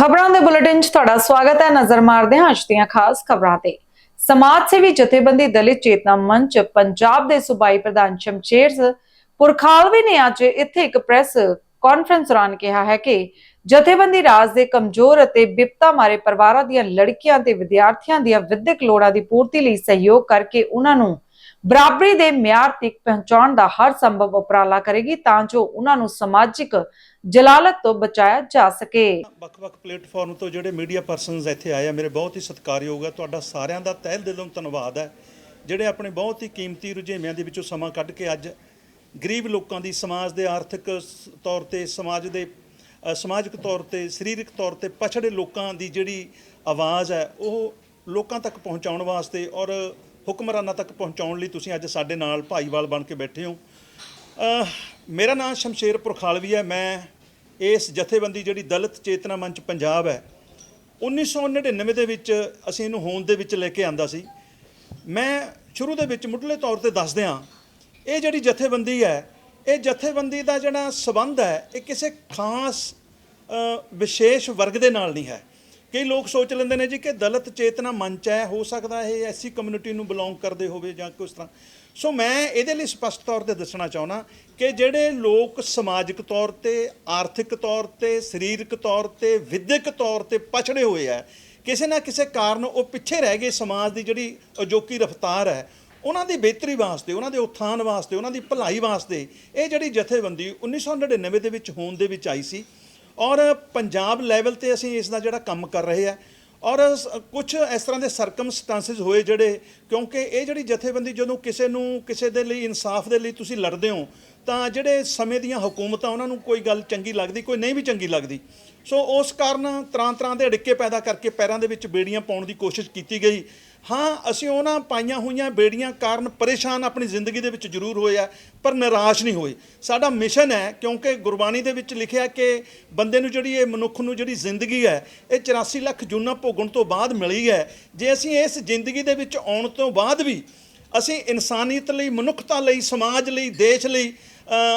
ਖਬਰਾਂ ਦੇ ਬੁਲੇਟਿਨ 'ਚ ਤੁਹਾਡਾ ਸਵਾਗਤ ਹੈ। ਨਜ਼ਰ ਮਾਰਦੇ ਹਾਂ ਅੱਜ ਦੀਆਂ ਖਾਸ ਖਬਰਾਂ ਤੇ। ਸਮਾਜ ਸੇਵੀ ਜਥੇਬੰਦੀ ਦਲਿਤ ਚੇਤਨਾ ਮੰਚ ਪੰਜਾਬ ਦੇ ਸੂਬਾਈ ਪ੍ਰਧਾਨ ਸ਼ਮਸ਼ੇਰ ਪੁਰਖਾਲਵੇ ਨੇ ਅੱਜ ਇੱਥੇ ਇੱਕ ਪ੍ਰੈਸ ਕਾਨਫਰੰਸ ਦੌਰਾਨ ਕਿਹਾ ਹੈ ਕਿ ਜਥੇਬੰਦੀ ਰਾਜ ਦੇ ਕਮਜ਼ੋਰ ਅਤੇ ਵਿਪਤਾ ਮਾਰੇ ਪਰਿਵਾਰਾਂ ਦੀਆਂ ਲੜਕੀਆਂ ਤੇ ਵਿਦਿਆਰਥੀਆਂ ਦੀਆਂ ਵਿਦਿਅਕ ਲੋੜਾਂ ਦੀ ਪੂਰਤੀ ਲਈ ਸਹਿਯੋਗ ਕਰਕੇ ਉਹਨਾਂ ਨੂੰ ਬਰਾਬਰੀ ਦੇ ਮਿਆਰ ਤੱਕ ਪਹੁੰਚਾਉਣ ਦਾ ਹਰ ਸੰਭਵ ਉਪਰਾਲਾ ਕਰੇਗੀ ਤਾਂ ਜੋ ਉਹਨਾਂ ਨੂੰ ਸਮਾਜਿਕ ਜਲਾਲਤ ਤੋਂ ਬਚਾਇਆ ਜਾ ਸਕੇ। ਵੱਖ-ਵੱਖ ਪਲੇਟਫਾਰਮ ਤੋਂ ਜਿਹੜੇ ਮੀਡੀਆ ਪਰਸਨਸ ਇੱਥੇ ਆਏ ਆ, ਮੇਰੇ ਬਹੁਤ ਹੀ ਸਤਿਕਾਰਯੋਗ ਆ। ਤੁਹਾਡਾ ਸਾਰਿਆਂ ਦਾ ਤਹਿ ਦਿਲੋਂ ਧੰਨਵਾਦ ਹੈ ਜਿਹੜੇ ਆਪਣੇ ਬਹੁਤ ਹੀ ਕੀਮਤੀ ਰੁਝੇਵਿਆਂ ਦੇ ਵਿੱਚੋਂ ਸਮਾਂ ਕੱਢ ਕੇ ਅੱਜ ਗਰੀਬ ਲੋਕਾਂ ਦੀ ਸਮਾਜ ਦੇ ਆਰਥਿਕ ਸ- ਤੌਰ ਤੇ, ਸਮਾਜ ਦੇ ਸਮਾਜਿਕ ਤੌਰ ਤੇ, ਸਰੀਰਕ ਤੌਰ ਤੇ ਪਛੜੇ ਲੋਕਾਂ ਦੀ ਜਿਹੜੀ ਆਵਾਜ਼ ਹੈ ਉਹ ਲੋਕਾਂ ਤੱਕ ਪਹੁੰਚਾਉਣ ਵਾਸਤੇ ਔਰ ਹੁਕਮਰਾਨਾਂ ਤੱਕ ਪਹੁੰਚਾਉਣ ਲਈ ਤੁਸੀਂ ਅੱਜ ਸਾਡੇ ਨਾਲ ਭਾਈਵਾਲ ਬਣ ਕੇ ਬੈਠੇ ਹੋ। ਮੇਰਾ ਨਾਮ ਸ਼ਮਸ਼ੇਰ ਪੁਰਖਾਲਵੀ ਹੈ ਮੈਂ ਇਸ ਜਥੇਬੰਦੀ ਜਿਹੜੀ ਦਲਿਤ ਚੇਤਨਾ ਮੰਚ ਪੰਜਾਬ ਹੈ 1999 ਦੇ ਵਿੱਚ ਅਸੀਂ ਇਹਨੂੰ ਹੋਂਦ ਦੇ ਵਿੱਚ ਲੈ ਕੇ ਆਂਦਾ ਸੀ। ਮੈਂ ਸ਼ੁਰੂ ਦੇ ਵਿੱਚ ਮੁੱਢਲੇ ਤੌਰ ਤੇ ਦੱਸ ਦਿਆਂ ਇਹ ਜਿਹੜੀ ਜਥੇਬੰਦੀ ਹੈ, ਇਹ ਜਥੇਬੰਦੀ ਦਾ ਜਿਹੜਾ ਸਬੰਧ ਹੈ, ਇਹ ਕਿਸੇ ਖਾਸ ਵਿਸ਼ੇਸ਼ ਵਰਗ ਦੇ ਨਾਲ ਨਹੀਂ ਹੈ। ਕਈ ਲੋਕ ਸੋਚ ਲੈਂਦੇ ਨੇ ਜੀ ਕਿ ਦਲਿਤ ਚੇਤਨਾ ਮੰਚ ਹੈ, ਹੋ ਸਕਦਾ ਇਹ ਐਸੀ ਕਮਿਊਨਿਟੀ ਨੂੰ ਬਿਲੋਂਗ ਕਰਦੇ ਹੋਵੇ ਜਾਂ ਕੁਛ ਤਰ੍ਹਾਂ। ਸੋ ਮੈਂ ਇਹਦੇ ਲਈ ਸਪਸ਼ਟ ਤੌਰ ਤੇ ਦੱਸਣਾ ਚਾਹੁੰਦਾ ਕਿ ਜਿਹੜੇ ਲੋਕ ਸਮਾਜਿਕ ਤੌਰ ਤੇ, ਆਰਥਿਕ ਤੌਰ ਤੇ, ਸਰੀਰਕ ਤੌਰ ਤੇ, ਵਿਦਿਅਕ ਤੌਰ ਤੇ ਪਛੜੇ ਹੋਏ ਆ, ਕਿਸੇ ਨਾ ਕਿਸੇ ਕਾਰਨ ਉਹ ਪਿੱਛੇ ਰਹਿ ਗਏ ਸਮਾਜ ਦੀ ਜਿਹੜੀ ਅਜੋਕੀ ਰਫ਼ਤਾਰ ਹੈ, ਉਹਨਾਂ ਦੀ ਬਿਹਤਰੀ ਵਾਸਤੇ, ਉਹਨਾਂ ਦੇ ਉત્ਥਾਨ ਵਾਸਤੇ, ਉਹਨਾਂ ਦੀ ਭਲਾਈ ਵਾਸਤੇ ਇਹ ਜਿਹੜੀ ਜਥੇਬੰਦੀ 1999 ਦੇ ਵਿੱਚ ਹੋਣ ਦੇ ਵਿੱਚ ਆਈ ਸੀ ਔਰ ਪੰਜਾਬ ਲੈਵਲ ਤੇ ਅਸੀਂ ਇਸ ਦਾ ਜਿਹੜਾ ਕੰਮ ਕਰ ਰਹੇ ਆ ਔਰ ਕੁਝ ਇਸ ਤਰ੍ਹਾਂ ਦੇ ਸਰਕਮਸਟੈਂਸਸ ਹੋਏ ਜਿਹੜੇ, ਕਿਉਂਕਿ ਇਹ ਜਿਹੜੀ ਜਥੇਬੰਦੀ ਜਦੋਂ ਕਿਸੇ ਨੂੰ, ਕਿਸੇ ਦੇ ਲਈ, ਇਨਸਾਫ ਦੇ ਲਈ ਤੁਸੀਂ ਲੜਦੇ ਹੋ, ਤਾਂ ਜਿਹੜੇ ਸਮੇਂ ਦੀਆਂ ਹਕੂਮਤਾਂ, ਉਹਨਾਂ ਨੂੰ ਕੋਈ ਗੱਲ ਚੰਗੀ ਲੱਗਦੀ, ਕੋਈ ਨਹੀਂ ਵੀ ਚੰਗੀ ਲੱਗਦੀ। ਸੋ ਉਸ ਕਾਰਨ ਤਰ੍ਹਾਂ ਤਰ੍ਹਾਂ ਦੇ ਅੜਿੱਕੇ ਪੈਦਾ ਕਰਕੇ ਪੈਰਾਂ ਦੇ ਵਿੱਚ ਬੇੜੀਆਂ ਪਾਉਣ ਦੀ ਕੋਸ਼ਿਸ਼ ਕੀਤੀ ਗਈ। ਹਾਂ, ਅਸੀਂ ਉਹਨਾਂ ਪਾਈਆਂ ਹੋਈਆਂ ਬੇੜੀਆਂ ਕਾਰਨ ਪਰੇਸ਼ਾਨ ਆਪਣੀ ਜ਼ਿੰਦਗੀ ਦੇ ਵਿੱਚ ਜ਼ਰੂਰ ਹੋਇਆ ਪਰ ਨਿਰਾਸ਼ ਨਹੀਂ ਹੋਏ। ਸਾਡਾ ਮਿਸ਼ਨ ਹੈ, ਕਿਉਂਕਿ ਗੁਰਬਾਣੀ ਦੇ ਵਿੱਚ ਲਿਖਿਆ ਕਿ ਬੰਦੇ ਨੂੰ ਜਿਹੜੀ ਇਹ ਮਨੁੱਖ ਨੂੰ ਜਿਹੜੀ ਜ਼ਿੰਦਗੀ ਹੈ, ਇਹ 84 ਲੱਖ ਜੂਨਾਂ ਭੋਗਣ ਤੋਂ ਬਾਅਦ ਮਿਲੀ ਹੈ। ਜੇ ਅਸੀਂ ਇਸ ਜ਼ਿੰਦਗੀ ਦੇ ਵਿੱਚ ਆਉਣ ਤੋਂ ਬਾਅਦ ਵੀ ਅਸੀਂ ਇਨਸਾਨੀਅਤ ਲਈ, ਮਨੁੱਖਤਾ ਲਈ, ਸਮਾਜ ਲਈ, ਦੇਸ਼ ਲਈ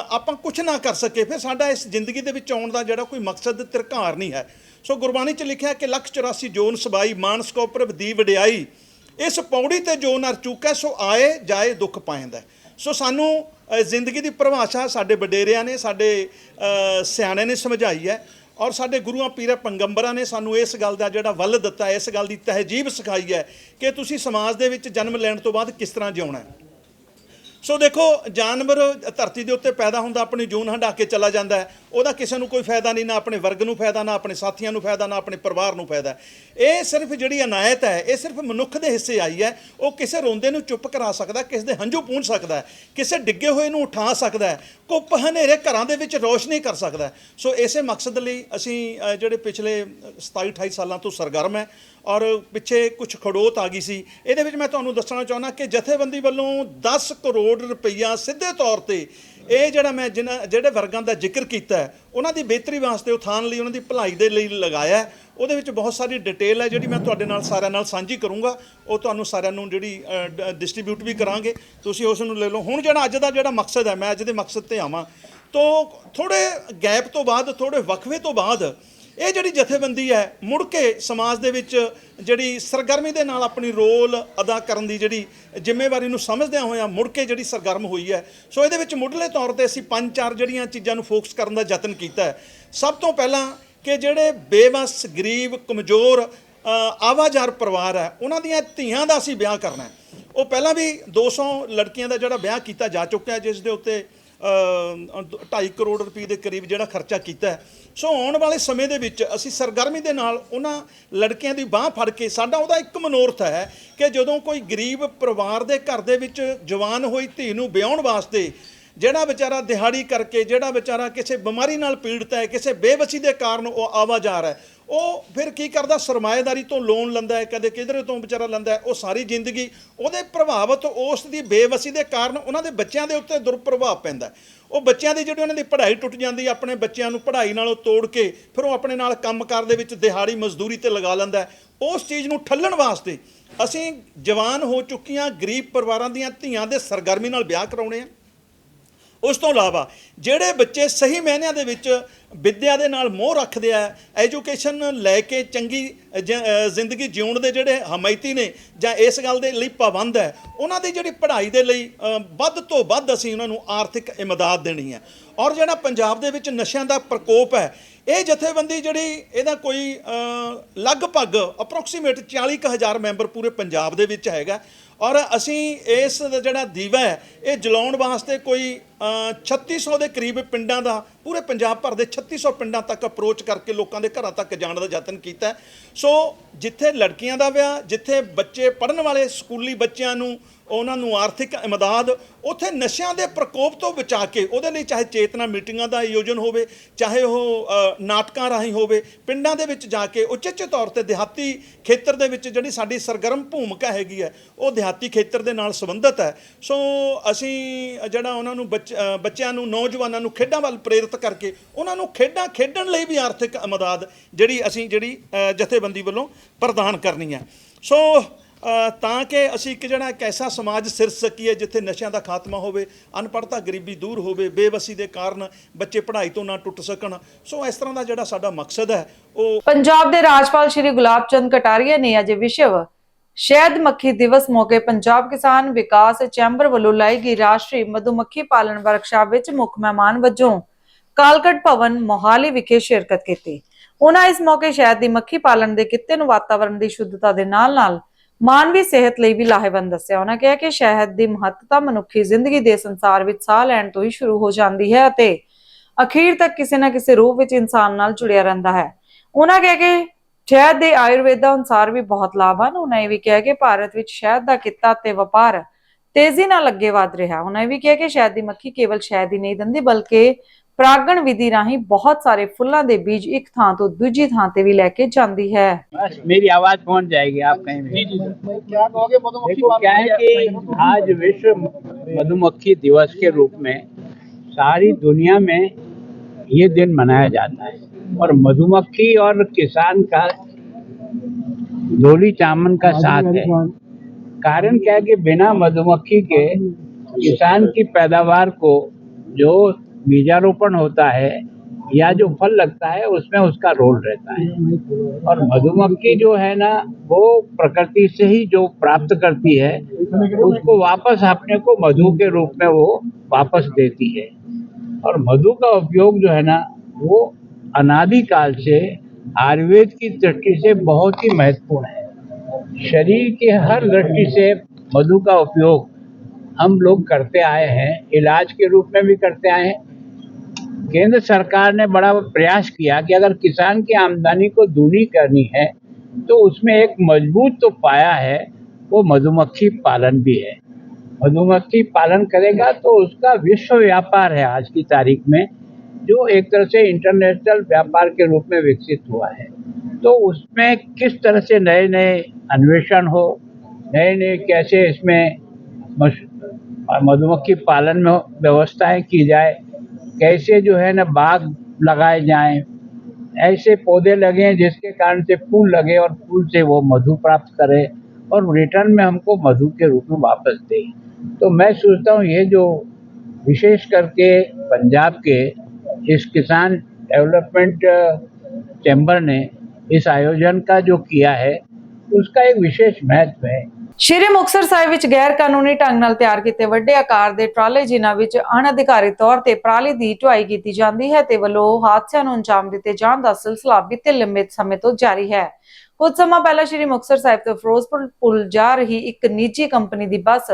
ਆਪਾਂ ਕੁਝ ਨਾ ਕਰ ਸਕੇ ਫਿਰ ਸਾਡਾ ਇਸ ਜ਼ਿੰਦਗੀ ਦੇ ਵਿੱਚ ਆਉਣ ਦਾ ਜਿਹੜਾ ਕੋਈ ਮਕਸਦ ਤਿਰਕਾਰ ਨਹੀਂ ਹੈ। ਸੋ ਗੁਰਬਾਣੀ 'ਚ ਲਿਖਿਆ ਕਿ ਲੱਖ 84 ਜੋਨ ਸਬਾਈ, ਮਾਨਸ ਕੋ ਦੀ ਵਡਿਆਈ ਇਸ ਪੌੜੀ ਤੇ ਜੋ ਨਰ ਚੁੱਕੈ, ਸੋ ਆਏ ਜਾਏ ਦੁੱਖ ਪਾਇੰਦਾ ਸੋ ਸਾਨੂੰ ਜ਼ਿੰਦਗੀ ਦੀ ਪਰਿਭਾਸ਼ਾ ਸਾਡੇ ਵਡੇਰਿਆਂ ਨੇ, ਸਾਡੇ ਸਿਆਣੇ ਨੇ ਸਮਝਾਈ ਹੈ ਔਰ ਸਾਡੇ ਗੁਰੂਆਂ, ਪੀਰਾਂ, ਪੰਗੰਬਰਾਂ ਨੇ ਸਾਨੂੰ ਇਸ ਗੱਲ ਦਾ ਜਿਹੜਾ ਵੱਲ ਦਿੱਤਾ, ਇਸ ਗੱਲ ਦੀ ਤਹਿਜੀਬ ਸਿਖਾਈ ਹੈ ਕਿ ਤੁਸੀਂ ਸਮਾਜ ਦੇ ਵਿੱਚ ਜਨਮ ਲੈਣ ਤੋਂ ਬਾਅਦ ਕਿਸ ਤਰ੍ਹਾਂ ਜਿਉਣਾ ਹੈ। ਸੋ ਦੇਖੋ, ਜਾਨਵਰ ਧਰਤੀ ਦੇ ਉੱਤੇ ਪੈਦਾ ਹੁੰਦਾ, ਆਪਣੀ ਜੂਨ ਹੰਡਾ ਕੇ ਚਲਾ ਜਾਂਦਾ ਹੈ। ਉਹਦਾ ਕਿਸੇ ਨੂੰ ਕੋਈ ਫਾਇਦਾ ਨਹੀਂ, ਨਾ ਆਪਣੇ ਵਰਗ ਨੂੰ ਫਾਇਦਾ, ਨਾ ਆਪਣੇ ਸਾਥੀਆਂ ਨੂੰ ਫਾਇਦਾ, ਨਾ ਆਪਣੇ ਪਰਿਵਾਰ ਨੂੰ ਫਾਇਦਾ। ਇਹ ਸਿਰਫ ਜਿਹੜੀ ਅਨਾਇਤ ਹੈ, ਇਹ ਸਿਰਫ ਮਨੁੱਖ ਦੇ ਹਿੱਸੇ ਆਈ ਹੈ। ਉਹ ਕਿਸੇ ਰੋਂਦੇ ਨੂੰ ਚੁੱਪ ਕਰਾ ਸਕਦਾ, ਕਿਸੇ ਦੇ ਹੰਝੂ ਪੂੰਝ ਸਕਦਾ ਹੈ, ਕਿਸੇ ਡਿੱਗੇ ਹੋਏ ਨੂੰ ਉਠਾ ਸਕਦਾ ਹੈ ਕੁੱਪ ਹਨੇਰੇ ਘਰਾਂ ਦੇ ਵਿੱਚ ਰੋਸ਼ਨੀ ਕਰ ਸਕਦਾ ਸੋ ਇਸੇ ਮਕਸਦ ਲਈ ਅਸੀਂ ਜਿਹੜੇ ਪਿਛਲੇ 27 28 ਸਾਲਾਂ ਤੋਂ ਸਰਗਰਮ ਹੈ। ਔਰ ਪਿੱਛੇ ਕੁਝ ਖੜੋਤ ਆ ਗਈ ਸੀ। ਇਹਦੇ ਵਿੱਚ ਮੈਂ ਤੁਹਾਨੂੰ ਦੱਸਣਾ ਚਾਹੁੰਦਾ ਕਿ ਜਥੇਬੰਦੀ ਵੱਲੋਂ 10 ਕਰੋੜ ਰੁਪਈਆ ਸਿੱਧੇ ਤੌਰ ਤੇ ਇਹ ਜਿਹੜਾ ਮੈਂ ਜਿਨ੍ਹਾਂ ਜਿਹੜੇ ਵਰਗਾਂ ਦਾ ਜ਼ਿਕਰ ਕੀਤਾ ਉਹਨਾਂ ਦੀ ਬਿਹਤਰੀ ਵਾਸਤੇ ਉਥਾਨ ਲਈ, ਉਹਨਾਂ ਦੀ ਭਲਾਈ ਦੇ ਲਈ ਲਗਾਇਆ ਉਹਦੇ ਵਿੱਚ ਬਹੁਤ ਸਾਰੀ ਡਿਟੇਲ ਹੈ ਜਿਹੜੀ ਮੈਂ ਤੁਹਾਡੇ ਨਾਲ ਸਾਰਿਆਂ ਨਾਲ ਸਾਂਝੀ ਕਰੂੰਗਾ। ਉਹ ਤੁਹਾਨੂੰ ਸਾਰਿਆਂ ਨੂੰ ਜਿਹੜੀ ਡਿਸਟ੍ਰੀਬਿਊਟ ਵੀ ਕਰਾਂਗੇ। ਤੁਸੀਂ ਉਸ ਨੂੰ ਲੈ ਲਓ। ਹੁਣ ਜਿਹੜਾ ਅੱਜ ਦਾ ਜਿਹੜਾ ਮਕਸਦ ਹੈ, ਮੈਂ ਅੱਜ ਦੇ ਮਕਸਦ ਤੇ ਆਵਾਂ। ਤੋਂ ਥੋੜੇ ਗੈਪ ਤੋਂ ਬਾਅਦ ਥੋੜੇ ਵਕਫੇ ਤੋਂ ਬਾਅਦ ਇਹ ਜਿਹੜੀ ਜਥੇਬੰਦੀ ਹੈ, ਮੁੜ ਕੇ ਸਮਾਜ ਦੇ ਵਿੱਚ ਜਿਹੜੀ ਸਰਗਰਮੀ ਦੇ ਨਾਲ ਆਪਣੀ ਰੋਲ ਅਦਾ ਕਰਨ ਦੀ ਜਿਹੜੀ ਜ਼ਿੰਮੇਵਾਰੀ ਨੂੰ ਸਮਝਦਿਆਂ ਹੋਇਆਂ ਮੁੜ ਕੇ ਜਿਹੜੀ ਸਰਗਰਮ ਹੋਈ ਹੈ। ਸੋ ਇਹਦੇ ਵਿੱਚ ਮੁੱਢਲੇ ਤੌਰ ਤੇ ਅਸੀਂ ਪੰਜ ਚਾਰ ਜਿਹੜੀਆਂ ਚੀਜ਼ਾਂ ਨੂੰ ਫੋਕਸ ਕਰਨ ਦਾ ਯਤਨ ਕੀਤਾ ਹੈ। ਸਭ ਤੋਂ ਪਹਿਲਾਂ ਕਿ ਜਿਹੜੇ ਬੇਵਸ, ਗਰੀਬ, ਕਮਜ਼ੋਰ ਆਵਾਜ਼ਾਰ ਪਰਿਵਾਰ ਹੈ, ਉਹਨਾਂ ਦੀਆਂ ਧੀਆਂ ਦਾ ਅਸੀਂ ਵਿਆਹ ਕਰਨਾ ਹੈ। ਉਹ ਪਹਿਲਾਂ ਵੀ 200 ਲੜਕੀਆਂ ਦਾ ਜਿਹੜਾ ਵਿਆਹ ਕੀਤਾ ਜਾ ਚੁੱਕਿਆ ਜਿਸ ਦੇ ਉੱਤੇ 2.5 ਕਰੋੜ ਰੁਪਏ ਦੇ ਕਰੀਬ ਜਿਹੜਾ ਖਰਚਾ ਕੀਤਾ ਸੋ ਆਉਣ ਵਾਲੇ ਸਮੇਂ ਦੇ ਵਿੱਚ ਅਸੀਂ ਸਰਗਰਮੀ ਦੇ ਨਾਲ ਉਹਨਾਂ ਲੜਕੀਆਂ ਦੀ ਬਾਹ ਫੜ ਕੇ ਸਾਡਾ ਉਹਦਾ ਇੱਕ ਮਨੋਰਥ ਹੈ ਕਿ ਜਦੋਂ ਕੋਈ ਗਰੀਬ ਪਰਿਵਾਰ ਦੇ ਘਰ ਦੇ ਵਿੱਚ ਜਵਾਨ ਹੋਈ ਧੀ ਨੂੰ ਵਿਆਹਣ ਵਾਸਤੇ ਜਿਹੜਾ ਵਿਚਾਰਾ ਦਿਹਾੜੀ ਕਰਕੇ, ਜਿਹੜਾ ਵਿਚਾਰਾ ਕਿਸੇ ਬਿਮਾਰੀ ਨਾਲ ਪੀੜਤ ਹੈ, ਕਿਸੇ ਬੇਵਸੀ ਦੇ ਕਾਰਨ ਉਹ ਆਵਾਜ਼ਾਰ ਹੈ ਉਹ ਫਿਰ ਕੀ ਕਰਦਾ? ਸਰਮਾਏਦਾਰੀ ਤੋਂ ਲੋਨ ਲੈਂਦਾ ਹੈ, ਕਦੇ ਕਿਧਰੇ ਤੋਂ ਵਿਚਾਰਾ ਲੈਂਦਾ ਉਹ ਸਾਰੀ ਜ਼ਿੰਦਗੀ ਉਹਦੇ ਪ੍ਰਭਾਵਿਤ ਉਸ ਦੀ ਬੇਵਸੀ ਦੇ ਕਾਰਨ ਉਹਨਾਂ ਦੇ ਬੱਚਿਆਂ ਦੇ ਉੱਤੇ ਦੁਰਪ੍ਰਭਾਵ ਪੈਂਦਾ ਉਹ ਬੱਚਿਆਂ ਦੀ ਜਿਹੜੀ ਉਹਨਾਂ ਦੀ ਪੜ੍ਹਾਈ ਟੁੱਟ ਜਾਂਦੀ ਆਪਣੇ ਬੱਚਿਆਂ ਨੂੰ ਪੜ੍ਹਾਈ ਨਾਲੋਂ ਤੋੜ ਕੇ ਫਿਰ ਉਹ ਆਪਣੇ ਨਾਲ ਕੰਮਕਾਰ ਦੇ ਵਿੱਚ ਦਿਹਾੜੀ ਮਜ਼ਦੂਰੀ ਤੇ ਲਗਾ ਲੈਂਦਾ ਉਸ ਚੀਜ਼ ਨੂੰ ਠੱਲਣ ਵਾਸਤੇ ਅਸੀਂ ਜਵਾਨ ਹੋ ਚੁੱਕੀਆਂ, ਗਰੀਬ ਪਰਿਵਾਰਾਂ ਦੀਆਂ ਧੀਆਂ ਦੇ ਸਰਗਰਮੀ ਨਾਲ ਵਿਆਹ ਕਰਾਉਣੇ ਆ। ਉਸ ਤੋਂ ਇਲਾਵਾ ਜਿਹੜੇ ਬੱਚੇ ਸਹੀ ਮਾਇਨਿਆਂ ਦੇ ਵਿੱਚ ਵਿੱਦਿਆ ਦੇ ਨਾਲ ਮੋਹ ਰੱਖਦੇ ਆ ਐਜੂਕੇਸ਼ਨ ਲੈ ਕੇ ਚੰਗੀ ਜ- ਜ਼ਿੰਦਗੀ ਜਿਉਣ ਦੇ ਜਿਹੜੇ ਹਮਾਇਤੀ ਨੇ ਜਾਂ ਇਸ ਗੱਲ ਦੇ ਲਈ ਪਾਬੰਦ ਹੈ, ਉਹਨਾਂ ਦੀ ਜਿਹੜੀ ਪੜ੍ਹਾਈ ਦੇ ਲਈ ਵੱਧ ਤੋਂ ਵੱਧ ਅਸੀਂ ਉਹਨਾਂ ਨੂੰ ਆਰਥਿਕ ਇਮਦਾਦ ਦੇਣੀ ਹੈ। ਔਰ ਜਿਹੜਾ ਪੰਜਾਬ ਦੇ ਵਿੱਚ ਨਸ਼ਿਆਂ ਦਾ ਪ੍ਰਕੋਪ ਹੈ, ਇਹ ਜਥੇਬੰਦੀ ਜਿਹੜੀ ਇਹਦਾ ਕੋਈ ਲਗਭਗ ਅਪਰੋਕਸੀਮੇਟ 40 ਕੁ ਹਜ਼ਾਰ ਮੈਂਬਰ ਪੂਰੇ ਪੰਜਾਬ ਦੇ ਵਿੱਚ ਹੈਗਾ। ਔਰ ਅਸੀਂ ਇਸ ਜਿਹੜਾ ਦੀਵਾ ਹੈ, ਇਹ ਜਲਾਉਣ ਵਾਸਤੇ ਕੋਈ 3600 ਦੇ ਕਰੀਬ ਪਿੰਡਾਂ ਦਾ ਪੂਰੇ ਪੰਜਾਬ ਭਰ ਦੇ 3600 ਪਿੰਡਾਂ ਤੱਕ ਅਪਰੋਚ ਕਰਕੇ ਲੋਕਾਂ ਦੇ ਘਰਾਂ ਤੱਕ ਜਾਣ ਦਾ ਯਤਨ ਕੀਤਾ ਸੋ ਜਿੱਥੇ ਲੜਕੀਆਂ ਦਾ ਵਿਆਹ, ਜਿੱਥੇ ਬੱਚੇ ਪੜਨ ਵਾਲੇ ਸਕੂਲੀ ਬੱਚਿਆਂ ਨੂੰ, ਉਹਨਾਂ ਨੂੰ ਆਰਥਿਕ ਇਮਦਾਦ, ਉਥੇ ਨਸ਼ਿਆਂ ਦੇ ਪ੍ਰਕੋਪ ਤੋਂ ਬਚਾ ਕੇ, ਉਹਦੇ ਲਈ ਚਾਹੇ ਚੇਤਨਾ ਮੀਟਿੰਗਾਂ ਦਾ ਆਯੋਜਨ ਹੋਵੇ, ਚਾਹੇ ਉਹ ਨਾਟਕਾਂ ਰਾਹੀਂ ਹੋਵੇ, ਪਿੰਡਾਂ ਦੇ ਵਿੱਚ ਜਾ ਕੇ ਉਚੇਚੇ ਤੌਰ ਤੇ ਦਿਹਾਤੀ ਖੇਤਰ ਦੇ ਵਿੱਚ ਜਿਹੜੀ ਸਾਡੀ ਸਰਗਰਮ ਭੂਮਿਕਾ ਹੈਗੀ ਹੈ, ਉਹ ਦਿਹਾਤੀ ਖੇਤਰ ਦੇ ਨਾਲ ਸੰਬੰਧਿਤ ਹੈ। ਸੋ ਅਸੀਂ ਜਿਹੜਾ ਉਹਨਾਂ ਨੂੰ ਬੱਚ- ਬੱਚਿਆਂ ਨੂੰ, ਨੌਜਵਾਨਾਂ ਨੂੰ ਖੇਡਾਂ ਵੱਲ ਪ੍ਰੇਰਿਤ ਕਰਕੇ ਉਹਨਾਂ ਨੂੰ ਖੇਡਾਂ ਖੇਡਣ ਲਈ ਵੀ ਆਰਥਿਕ ਇਮਦਾਦ ਜਿਹੜੀ ਅਸੀਂ ਜਿਹੜੀ ਜਥੇਬੰਦੀ ਵੱਲੋਂ ਪ੍ਰਦਾਨ ਕਰਨੀ ਹੈ। ਸੋ ਤਾਂ ਕਿ ਅਸੀਂ ਇੱਕ ਜਿਹੜਾ ਇੱਕ ਐਸਾ ਸਮਾਜ ਸਿਰ ਸਕੀਏ ਜਿੱਥੇ ਨਸ਼ਿਆਂ ਦਾ ਖਾਤਮਾ ਹੋਵੇ ਅਨਪੜ੍ਹਤਾ ਗਰੀਬੀ ਦੂਰ ਹੋਵੇ, ਬੇਵਸੀ ਦੇ ਕਾਰਨ ਬੱਚੇ ਪੜ੍ਹਾਈ ਤੋਂ ਨਾ ਟੁੱਟ ਸਕਣ। ਸੋ, ਇਸ ਤਰ੍ਹਾਂ ਦਾ ਜਿਹੜਾ ਸਾਡਾ ਮਕਸਦ ਹੈ, ਉਹ ਪੰਜਾਬ ਦੇ ਰਾਜਪਾਲ ਸ਼੍ਰੀ ਗੁਲਾਬ ਚੰਦ ਕਟਾਰੀਆ ਨੇ ਅੱਜ ਵਿਸ਼ਵ ਸ਼ਹਿਦ ਮੱਖੀ ਦਿਵਸ ਮੌਕੇ ਪੰਜਾਬ ਕਿਸਾਨ ਵਿਕਾਸ ਚੈਂਬਰ ਵੱਲੋਂ ਲਾਈ ਗਈ ਰਾਸ਼ਟਰੀ ਮਧੂਮੱਖੀ ਪਾਲਣ ਵਰਕਸ਼ਾਪ ਵਿੱਚ ਮੁੱਖ ਮਹਿਮਾਨ ਵਜੋਂ ਕਾਲਕਟ ਭਵਨ ਮੋਹਾਲੀ ਵਿਖੇ ਸ਼ਿਰਕਤ ਕੀਤੀ। ਉਹਨਾਂ ਇਸ ਮੌਕੇ ਸ਼ਹਿਦ ਦੀ ਮੱਖੀ ਪਾਲਣ ਦੇ ਕਿੱਤੇ ਨੂੰ ਵਾਤਾਵਰਣ ਦੀ ਸ਼ੁੱਧਤਾ ਦੇ ਨਾਲ-ਨਾਲ ਮਾਨਵੀ ਸਿਹਤ ਲਈ ਵੀ ਲਾਹੇਵੰਦ ਦੱਸਿਆ। ਉਹਨਾਂ ਕਿਹਾ ਕਿ ਸ਼ਹਿਦ ਦੀ ਮਹੱਤਤਾ ਮਨੁੱਖੀ ਜ਼ਿੰਦਗੀ ਦੇ ਸੰਸਾਰ ਵਿੱਚ ਸਾਹ ਲੈਣ ਤੋਂ ਹੀ ਸ਼ੁਰੂ ਹੋ ਜਾਂਦੀ ਹੈ ਅਤੇ ਅਖੀਰ ਤੱਕ ਕਿਸੇ ਨਾ ਕਿਸੇ ਰੂਪ ਵਿੱਚ ਇਨਸਾਨ ਨਾਲ ਜੁੜਿਆ ਰਹਿੰਦਾ ਹੈ। ਉਹਨਾਂ ਕਿਹਾ ਕਿ ਸ਼ਹਿਦ ਦੇ ਆਯੁਰਵੇਦਾ ਅਨੁਸਾਰ ਵੀ ਬਹੁਤ ਲਾਭ ਹਨ ਉਹਨਾਂ ਇਹ ਵੀ ਕਿਹਾ ਕਿ ਭਾਰਤ ਵਿੱਚ ਸ਼ਹਿਦ ਦਾ ਕਿੱਤਾ ਤੇ ਵਪਾਰ ਤੇਜ਼ੀ ਨਾਲ ਅੱਗੇ ਵਧ ਰਿਹਾ ਉਹਨਾਂ ਇਹ ਵੀ ਕਿਹਾ ਕਿ ਸ਼ਹਿਦ ਦੀ ਮੱਖੀ ਕੇਵਲ ਸ਼ਹਿਦ ਹੀ ਨਹੀਂ ਦਿੰਦੀ, ਬਲਕਿ ਪਰਾਗਣ ਵਿਧੀ ਰਾਹੀਂ ਬਹੁਤ ਸਾਰੇ ਫੁੱਲਾਂ ਦੇ ਬੀਜ ਇੱਕ ਥਾਂ ਤੋਂ ਦੂਜੀ ਥਾਂ ਤੇ ਵੀ ਲੈ ਕੇ ਜਾਂਦੀ ਹੈ बस मेरी आवाज पहुंच जाएगी आप कहीं भी क्या कहोगे मधुमक्खी देखो क्या है कि आज विश्व मधुमक्खी दिवस के रूप में सारी दुनिया में ये दिन मनाया जाता है और मधुमक्खी और किसान का डोली चामन का साथ है कारण क्या है कि बिना मधुमक्खी के किसान की पैदावार को जो बीजारोपण होता है या जो फल लगता है, उसमें उसका रोल रहता है। और मधुमक्खी जो है ना, वो प्रकृति से ही जो प्राप्त करती है, उसको वापस अपने को मधु के रूप में वो वापस देती है। और मधु का उपयोग जो है ना, वो अनादिकाल से आयुर्वेद की दृष्टि से बहुत ही महत्वपूर्ण है। शरीर की हर दृष्टि से मधु का उपयोग हम लोग करते आए हैं, इलाज के रूप में भी करते आए हैं केंद्र सरकार ने बड़ा प्रयास किया कि अगर किसान की आमदनी को दूनी करनी है तो उसमें एक मज़बूत तो पाया है, वो मधुमक्खी पालन भी है। मधुमक्खी पालन करेगा तो उसका विश्व व्यापार है आज की तारीख में, जो एक तरह से इंटरनेशनल व्यापार के रूप में विकसित हुआ है। तो उसमें किस तरह से नए नए अन्वेषण हो नए नए कैसे इसमें मधुमक्खी पालन में व्यवस्थाएँ की जाए कैसे जो है ना बाग लगाए जाएँ, ऐसे पौधे लगे जिसके कारण से फूल लगे और फूल से वो मधु प्राप्त करे और रिटर्न में हमको मधु के रूप में वापस दे। तो मैं सोचता हूँ ये जो विशेष करके पंजाब के इस किसान डेवलपमेंट चैम्बर ने इस आयोजन का जो किया है, उसका एक विशेष महत्व है। ਸ਼੍ਰੀ ਮੁਕਤਸਰ ਸਾਹਿਬ ਵਿੱਚ ਗੈਰ ਕਾਨੂੰਨੀ ਢੰਗ ਨਾਲ ਤਿਆਰ ਕੀਤੇ ਵੱਡੇ ਆਕਾਰ ਦੇ ਟਰਾਲੇ, ਜਿਨ੍ਹਾਂ ਵਿੱਚ ਅਣਅਧਿਕਾਰੀ ਤੌਰ ਤੇ ਪਰਾਲੀ ਦੀ ਢੁਆਈ ਕੀਤੀ ਜਾਂਦੀ ਹੈ ਤੇ ਵੱਲੋਂ ਹਾਦਸਿਆਂ ਨੂੰ ਅੰਜਾਮ ਦਿੱਤੇ ਜਾਣ ਦਾ ਸਿਲਸਿਲਾ ਬੀਤੇ ਲੰਬੇ ਸਮੇਂ ਤੋਂ ਜਾਰੀ ਹੈ। ਕੁਝ ਸਮਾਂ ਪਹਿਲਾਂ ਸ਼੍ਰੀ ਮੁਕਤਸਰ ਸਾਹਿਬ ਤੋਂ ਫਿਰੋਜ਼ਪੁਰ ਪੁਲ ਜਾ ਰਹੀ ਇੱਕ ਨਿੱਜੀ ਕੰਪਨੀ ਦੀ ਬੱਸ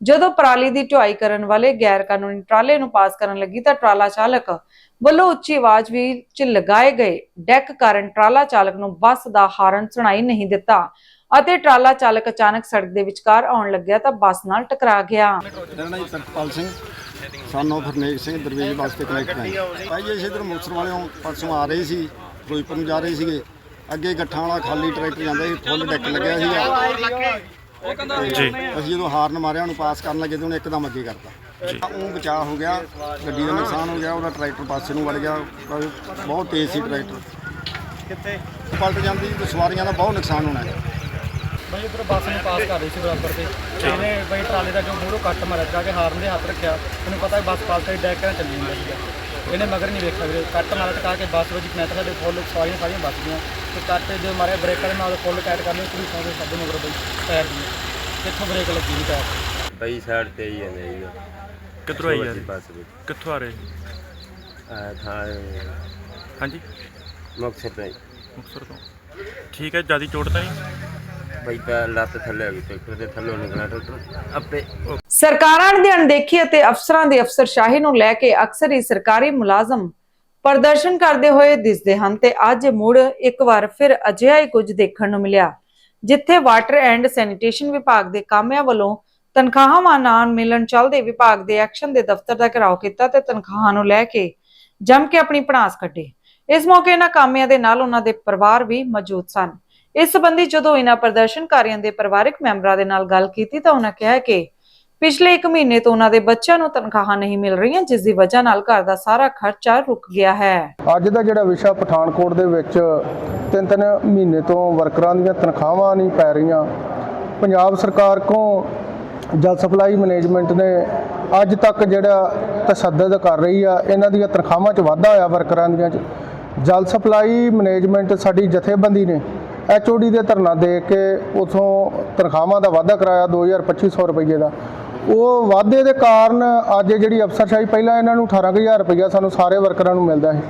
ਜਦੋਂ ਪਰਾਲੀ ਦੀ ਢੁਆਈ ਕਰਨ ਵਾਲੇ ਗੈਰ ਕਾਨੂੰਨੀ ਟਰਾਲੇ ਨੂੰ ਪਾਸ ਕਰਨ ਲੱਗੀ ਤਾਂ ਟਰਾਲਾ ਚਾਲਕ ਵੱਲੋਂ ਉੱਚੀ ਆਵਾਜ਼ ਵਿੱਚ ਲਗਾਏ ਗਏ ਡੈਕ ਕਾਰਨ ਟਰਾਲਾ ਚਾਲਕ ਨੂੰ ਬੱਸ ਦਾ ਹਾਰਨ ਸੁਣਾਈ ਨਹੀਂ ਦਿੱਤਾ। ਅਤੇ ਟਰਾਲਾ ਚਾਲਕ ਅਚਾਨਕ ਸੜਕ ਦੇ ਵਿਚਕਾਰ ਆਉਣ ਲੱਗਿਆ ਤਾਂ ਬੱਸ ਨਾਲ ਟਕਰਾ ਗਿਆ। ਮੇਰਾ ਨਾਮ ਪ੍ਰਿਤਪਾਲ ਸਿੰਘ। ਸਾਨੂੰ ਹਰਨੇਕ ਸਿੰਘ ਦਰਵੇਜ ਵਾਸਤੇ ਕਨੈਕਟ ਹੈ ਭਾਈ ਜੀ ਅਸੀਂ ਇੱਧਰ ਮੁਕਤਸਰ ਵਾਲਿਓਂ ਪਰਸੋਂ ਆ ਰਹੇ ਸੀ ਫਿਰੋਜ਼ਪੁਰ ਨੂੰ ਜਾ ਰਹੇ ਸੀਗੇ। ਅੱਗੇ ਗੱਠਾਂ ਵਾਲਾ ਖਾਲੀ ਟਰੈਕਟਰ ਜਾਂਦਾ ਸੀ ਫੁੱਲ ਡੈਕ ਲੱਗਿਆ ਸੀਗਾ। ਜੀ ਅਸੀਂ ਜਦੋਂ ਹਾਰਨ ਮਾਰਿਆ ਉਹਨੂੰ ਪਾਸ ਕਰਨ ਲੱਗੇ ਤੇ ਉਹਨੇ ਇੱਕਦਮ ਅੱਗੇ ਕਰਤਾ। ਉਹ ਬਚਾਅ ਹੋ ਗਿਆ ਗੱਡੀ ਦਾ ਨੁਕਸਾਨ ਹੋ ਗਿਆ ਉਹਦਾ ਟਰੈਕਟਰ ਪਾਸੇ ਨੂੰ ਵੜ ਗਿਆ। ਬਹੁਤ ਤੇਜ਼ ਸੀ ਟਰੈਕਟਰ। ਕਿੱਥੇ? ਪਲਟ ਜਾਂਦੀ ਤੇ ਸਵਾਰੀਆਂ ਦਾ ਬਹੁਤ ਨੁਕਸਾਨ ਹੋਣਾ ਹੈ। ਬਈ ਉਧਰ ਬੱਸ ਨੂੰ ਪਾਸ ਕਰ ਰਹੀ ਸੀ ਬਰਾਬਰ ਤੇ। ਇਹਨੇ ਬਈ ਟਰਾਲੇ ਦਾ ਜੋ ਮੂਹਰੋਂ ਕੱਟ ਮਾਰਿਆ ਜਾ ਕੇ ਹਾਰਨ ਦੇ ਹੱਥ ਰੱਖਿਆ। ਮੈਨੂੰ ਪਤਾ ਬੱਸ ਪਾਸ ਤੇ ਡੈਕ ਕਰਨ ਚੱਲੀ ਜਾਂਦਾ ਸੀਗਾ। ਇਹਨੇ ਮਗਰ ਨਹੀਂ ਵੇਖਿਆ ਵੀਰੇ। ਕੱਟ ਮਾਰ ਟਕਾ ਕੇ ਬੱਸ ਵਿੱਚ ਮੈਂ ਤਾਂ ਸਾਡੇ ਫੁੱਲ ਸਵਾਰੀਆਂ ਸਾਰੀਆਂ ਬਚ ਗਈਆਂ ਤੇ ਕੱਟ ਜੋ ਮਾਰੇ ਬ੍ਰੇਕਾਂ ਦੇ ਨਾਲ ਫੁੱਲ ਟਾਈਟ ਕਰ ਲਈ ਪੂਰੀ ਸਾਰੇ ਸਾਡੇ ਮਗਰ ਬਈ ਟਾਇਰ ਦੀ। ਕਿੱਥੋਂ ਬ੍ਰੇਕ ਲੱਗੀ ਨਹੀਂ ਟਾਇਰ ਬਈ ਸਾਈਡ ਤੇ ਹੀ ਹੈ ਨਹੀਂ ਕਿੱਥੋਂ ਆਈ ਯਾਰ ਬੱਸ ਵਿੱਚ। ਕਿੱਥੋਂ ਆ ਰਹੇ? ਆ ਥਾਂ ਹਾਂਜੀ। ਮੁਕਤਸਰ ਤੋਂ ਮੁਕਤਸਰ ਤੋਂ। ਠੀਕ ਹੈ ਜ਼ਿਆਦਾ ਚੋਟ ਤਾਂ ਨਹੀਂ? ਬਈ ਤਾਂ ਲੱਤ ਥੱਲੇ ਆ ਗਈ ਟਰੈਕਟਰ ਦੇ ਥੱਲੋਂ ਨਿਕਲਿਆ ਟਰੈਕਟਰ ਆਪੇ ਸਰਕਾਰਾਂ ਦੀ ਅਣਦੇਖੀ ਅਤੇ ਅਫਸਰਾਂ ਦੀ ਅਫਸਰਸ਼ਾਹੀ ਨੂੰ ਲੈ ਕੇ ਅਕਸਰ ਹੀ ਸਰਕਾਰੀ ਮੁਲਾਜ਼ਮ ਪ੍ਰਦਰਸ਼ਨ ਕਰਦੇ ਹੋਏ ਦਿਸਦੇ ਹਨ ਤੇ ਅੱਜ ਮੁੜ ਇੱਕ ਵਾਰ ਫਿਰ ਅਜਿਹਾ ਹੀ ਕੁਝ ਦੇਖਣ ਨੂੰ ਮਿਲਿਆ, ਜਿੱਥੇ ਵਾਟਰ ਐਂਡ ਸੈਨੀਟੇਸ਼ਨ ਵਿਭਾਗ ਦੇ ਕਾਮਿਆਂ ਵੱਲੋਂ ਤਨਖਾਹਾਂ ਨਾ ਮਿਲਣ ਚਲਦੇ ਵਿਭਾਗ ਦੇ ਐਕਸ਼ਨ ਦੇ ਦਫ਼ਤਰ ਦਾ ਘਿਰਾਓ ਕੀਤਾ ਤੇ ਤਨਖਾਹਾਂ ਨੂੰ ਲੈ ਕੇ ਜੰਮ ਕੇ ਆਪਣੀ ਪੜਾਸ ਕੱਢੀ। ਇਸ ਮੌਕੇ ਇਹਨਾਂ ਕਾਮਿਆਂ ਦੇ ਨਾਲ ਉਹਨਾਂ ਦੇ ਪਰਿਵਾਰ ਵੀ ਮੌਜੂਦ ਸਨ। ਇਸ ਸੰਬੰਧੀ ਜਦੋਂ ਇਹਨਾਂ ਪ੍ਰਦਰਸ਼ਨਕਾਰੀਆਂ ਦੇ ਪਰਿਵਾਰਕ ਮੈਂਬਰਾਂ ਦੇ ਨਾਲ ਗੱਲ ਕੀਤੀ ਤਾਂ ਉਹਨਾਂ ਕਿਹਾ ਕਿ ਪਿਛਲੇ 1 ਮਹੀਨੇ ਤੋਂ ਉਹਨਾਂ ਦੇ ਬੱਚਿਆਂ ਨੂੰ ਤਨਖਾਹਾਂ ਨਹੀਂ ਮਿਲ ਰਹੀਆਂ, ਜਿਸ ਦੀ ਵਜ੍ਹਾ ਨਾਲ ਘਰ ਦਾ ਸਾਰਾ ਖਰਚਾ ਰੁਕ ਗਿਆ ਹੈ। ਅੱਜ ਦਾ ਜਿਹੜਾ ਵਿਸ਼ਾ ਪਠਾਨਕੋਟ ਦੇ ਵਿੱਚ ਤਿੰਨ ਤਿੰਨ ਮਹੀਨੇ ਤੋਂ ਵਰਕਰਾਂ ਦੀਆਂ ਤਨਖਾਹਾਂ ਨਹੀਂ ਪੈ ਰਹੀਆਂ। ਪੰਜਾਬ ਸਰਕਾਰ ਕੋਲ ਜਲ ਸਪਲਾਈ ਮੈਨੇਜਮੈਂਟ ਨੇ ਅੱਜ ਤੱਕ ਜਿਹੜਾ ਤਸ਼ੱਦਦ ਕਰ ਰਹੀ ਆ, ਇਹਨਾਂ ਦੀਆਂ ਤਨਖਾਹਾਂ 'ਚ ਵਾਧਾ ਹੋਇਆ ਵਰਕਰਾਂ ਦੀਆਂ 'ਚ। ਜਲ ਸਪਲਾਈ ਮੈਨੇਜਮੈਂਟ ਸਾਡੀ ਜਥੇਬੰਦੀ ਨੇ ਐਚਓਡੀ ਦੇ ਧਰਨਾ ਦੇ ਕੇ ਉਥੋਂ ਤਨਖਾਹਾਂ ਦਾ ਵਾਧਾ ਕਰਾਇਆ 2250 ਰੁਪਏ ਦਾ। ਉਹ ਵਾਧੇ ਦੇ ਕਾਰਨ ਅੱਜ ਜਿਹੜੀ ਅਫਸਰਸ਼ਾਹੀ ਪਹਿਲਾਂ ਇਹਨਾਂ ਨੂੰ 18000 ਰੁਪਇਆ ਸਾਨੂੰ ਸਾਰੇ ਵਰਕਰਾਂ ਨੂੰ ਮਿਲਦਾ ਸੀ।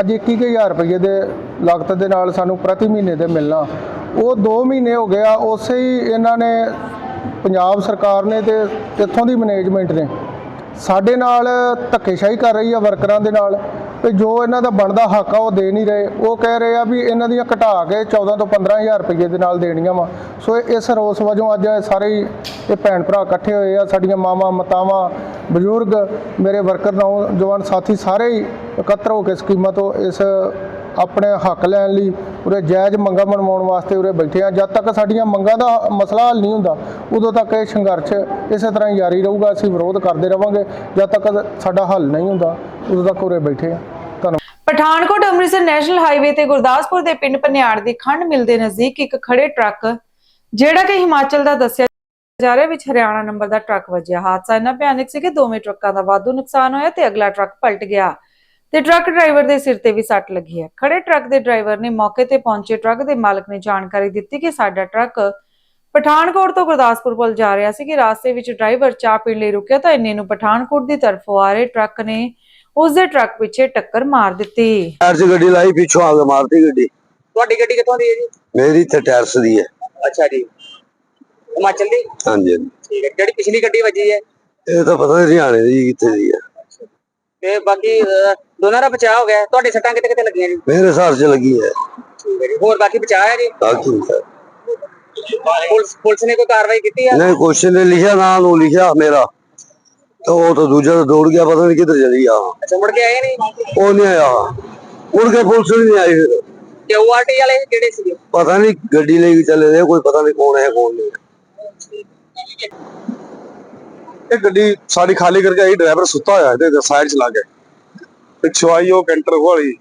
ਅੱਜ 21000 ਰੁਪਏ ਦੇ ਲਾਗਤ ਦੇ ਨਾਲ ਸਾਨੂੰ ਪ੍ਰਤੀ ਮਹੀਨੇ ਦੇ ਮਿਲਣਾ। ਉਹ 2 ਮਹੀਨੇ ਹੋ ਗਿਆ ਉਸੇ ਹੀ ਇਹਨਾਂ ਨੇ ਪੰਜਾਬ ਸਰਕਾਰ ਨੇ ਤੇ ਇੱਥੋਂ ਦੀ ਮੈਨੇਜਮੈਂਟ ਨੇ ਸਾਡੇ ਨਾਲ ਧੱਕੇਸ਼ਾਹੀ ਕਰ ਰਹੀ ਆ ਵਰਕਰਾਂ ਦੇ ਨਾਲ ਤੇ ਜੋ ਇਹਨਾਂ ਦਾ ਬਣਦਾ ਹੱਕ ਆ ਉਹ ਦੇ ਨਹੀਂ ਰਹੇ। ਉਹ ਕਹਿ ਰਹੇ ਆ ਵੀ ਇਹਨਾਂ ਦੀਆਂ ਘਟਾ ਕੇ 14 ਤੋਂ 15000 ਰੁਪਏ ਦੇ ਨਾਲ ਦੇਣੀਆਂ ਵਾ। ਸੋ ਇਸ ਰੋਸ ਵਜੋਂ ਅੱਜ ਇਹ ਸਾਰੇ ਹੀ ਇਹ ਭੈਣ ਭਰਾ ਇਕੱਠੇ ਹੋਏ ਆ, ਸਾਡੀਆਂ ਮਾਵਾਂ, ਮਤਾਵਾਂ, ਬਜ਼ੁਰਗ, ਮੇਰੇ ਵਰਕਰ, ਨੌਜਵਾਨ ਸਾਥੀ ਸਾਰੇ ਹੀ ਇਕੱਤਰ ਹੋ ਕੇ ਸਕੀਮਾਂ ਤੋਂ ਇਸ ਆਪਣੇ ਹੱਕ ਲੈਣ ਲਈ, ਉਰੇ ਜਾਇਜ਼ ਮੰਗਾਂ ਮਨਵਾਉਣ ਵਾਸਤੇ ਉਰੇ ਬੈਠੇ ਆ। ਜਦ ਤੱਕ ਸਾਡੀਆਂ ਮੰਗਾਂ ਦਾ ਮਸਲਾ ਹੱਲ ਨਹੀਂ ਹੁੰਦਾ, ਉਦੋਂ ਤੱਕ ਇਹ ਸੰਘਰਸ਼ ਇਸੇ ਤਰ੍ਹਾਂ ਹੀ ਜਾਰੀ ਰਹੂਗਾ। ਅਸੀਂ ਵਿਰੋਧ ਕਰਦੇ ਰਵਾਂਗੇ। ਜਦ ਤੱਕ ਸਾਡਾ ਹੱਲ ਨਹੀਂ ਹੁੰਦਾ, ਉਦੋਂ ਤੱਕ ਉਰੇ ਬੈਠੇ ਆ। ਪਠਾਨਕੋਟ ਅੰਮ੍ਰਿਤਸਰ ਨੈਸ਼ਨਲ ਹਾਈਵੇ ਤੇ ਗੁਰਦਾਸਪੁਰ ਦੇ ਪਿੰਡ ਪਨਿਆੜ ਦੀ ਖੰਡ ਮਿਲ ਦੇ ਨਜ਼ਦੀਕ ਇੱਕ ਖੜੇ ਟਰੱਕ, ਜਿਹੜਾ ਕਿ ਹਿਮਾਚਲ ਦਾ ਦੱਸਿਆ ਜਾ ਰਿਹਾ ਵਿੱਚ ਹਰਿਆਣਾ ਨੰਬਰ ਦਾ ਟਰੱਕ ਵੱਜਿਆ। ਹਾਦਸਾ ਇੰਨਾ ਭਿਆਨਕ ਸੀ ਕਿ ਦੋਵੇਂ ਟਰੱਕਾਂ ਦਾ ਵਾਧੂ ਨੁਕਸਾਨ ਹੋਇਆ ਤੇ ਅਗਲਾ ਟਰੱਕ ਪਲਟ ਗਿਆ। ਤੇ ਟਰੱਕ ਡਰਾਈਵਰ ਦੇ ਸਿਰ ਤੇ ਵੀ ਸੱਟ ਲੱਗੀ ਹੈ। ਖੜੇ ਟਰੱਕ ਦੇ ਡਰਾਈਵਰ ਨੇ ਮੌਕੇ ਤੇ ਪਹੁੰਚੇ ਟਰੱਕ ਦੇ ਮਾਲਕ ਨੇ ਜਾਣਕਾਰੀ ਦਿੱਤੀ ਕਿ ਸਾਡਾ ਟਰੱਕ ਪਠਾਨਕੋਟ ਤੋਂ ਗੁਰਦਾਸਪੁਰ ਵੱਲ ਜਾ ਰਿਹਾ ਸੀ ਕਿ ਰਾਸਤੇ ਵਿੱਚ ਡਰਾਈਵਰ ਚਾਹ ਪੀਣ ਲਈ ਰੁਕਿਆ ਤਾਂ ਇੰਨੇ ਨੂੰ ਪਠਾਨਕੋਟ ਦੀ ਤਰਫੋਂ ਆ ਰਹੇ ਟਰੱਕ ਨੇ ਉਸ ਦੇ ਟਰੱਕ ਪਿੱਛੇ ਟੱਕਰ ਮਾਰ ਦਿੱਤੀ। ਟਾਇਰ 'ਚ ਗੱਡੀ ਲਾਈ ਪਿੱਛੋਂ ਆ ਕੇ ਮਾਰਤੀ ਗੱਡੀ। ਤੁਹਾਡੀ ਗੱਡੀ ਕਿੱਥੋਂ ਦੀ ਹੈ ਜੀ? ਮੇਰੀ ਇੱਥੇ ਟਾਇਰਸ ਦੀ ਹੈ ਅੱਛਾ ਜੀ। ਹਿਮਾਚਲ ਦੀ? ਹਾਂਜੀ ਹਾਂਜੀ। ਠੀਕ ਹੈ। ਜਿਹੜੀ ਪਿਛਲੀ ਗੱਡੀ ਵੱਜੀ ਹੈ? ਇਹ ਤਾਂ ਪਤਾ ਨਹੀਂ ਹਰਿਆਣੇ ਦੀ ਕਿੱਥੇ ਦੀ ਹੈ। ਤੇ ਬਾਕੀ ਅਹ, ਦੋਨਾਂ ਦਾ ਬਚਾਅ ਹੋ ਗਿਆ ਤੁਹਾਡੇ ਸੱਟਾਂ ਕਿਤੇ ਕਿਤੇ ਲੱਗੀਆਂ ਜੀ? ਮੇਰੇ ਹਿਸਾਬ 'ਚ ਲੱਗੀ ਹੈ ਠੀਕ ਹੈ ਜੀ। ਹੋਰ ਬਾਕੀ ਬਚਾਅ ਹੈ ਜੀ? ਬਾਕੀ ਹੈ। ਪੁਲਿਸ ਪੁਲਿਸ ਨੇ ਕੋਈ ਕਾਰਵਾਈ ਕੀਤੀ ਹੈ ਨਹੀਂ ਕੁਐਸਚਨ ਨੇ ਲਿਖਿਆ ਨਾਂ ਨੂੰ ਲਿਖਿਆ ਮੇਰਾ। ਤਾਂ ਉਹ ਤਾਂ ਦੂਜਾ ਤਾਂ ਦੌੜ ਗਿਆ ਪਤਾ ਨਹੀਂ ਕਿੱਧਰ ਚਲੀ ਗਿਆ। ਅੱਛਾ ਮੁੜ ਕੇ ਆਏ ਨਹੀਂ? ਉਹ ਨਹੀਂ ਆਇਆ। ਮੁੜ ਕੇ ਪੁਲਿਸ ਵੀ ਨਹੀਂ ਆਈ ਫਿਰ। ਤੇ ORT ਵਾਲੇ ਕਿਹੜੇ ਸੀਗੇ? ਪਤਾ ਨਹੀਂ ਗੱਡੀ ਲੈ ਕੇ ਚਲੇ ਗਏ ਕੋਈ ਪਤਾ ਨਹੀਂ ਕੌਣ ਹੈ ਕੌਣ ਨਹੀਂ। ਇਹ ਗੱਡੀ ਸਾਡੀ ਖਾਲੀ ਕਰਕੇ ਆਈ ਡਰਾਈਵਰ ਸੁੱਤਾ ਹੋਇਆ ਇਹਦੇ ਸਾਈਡ ਚਲਾ ਕੇ ਪਿੱਛੋਂ ਆਈ ਉਹ ਕੈਂਟਰ ਵਾਲੀ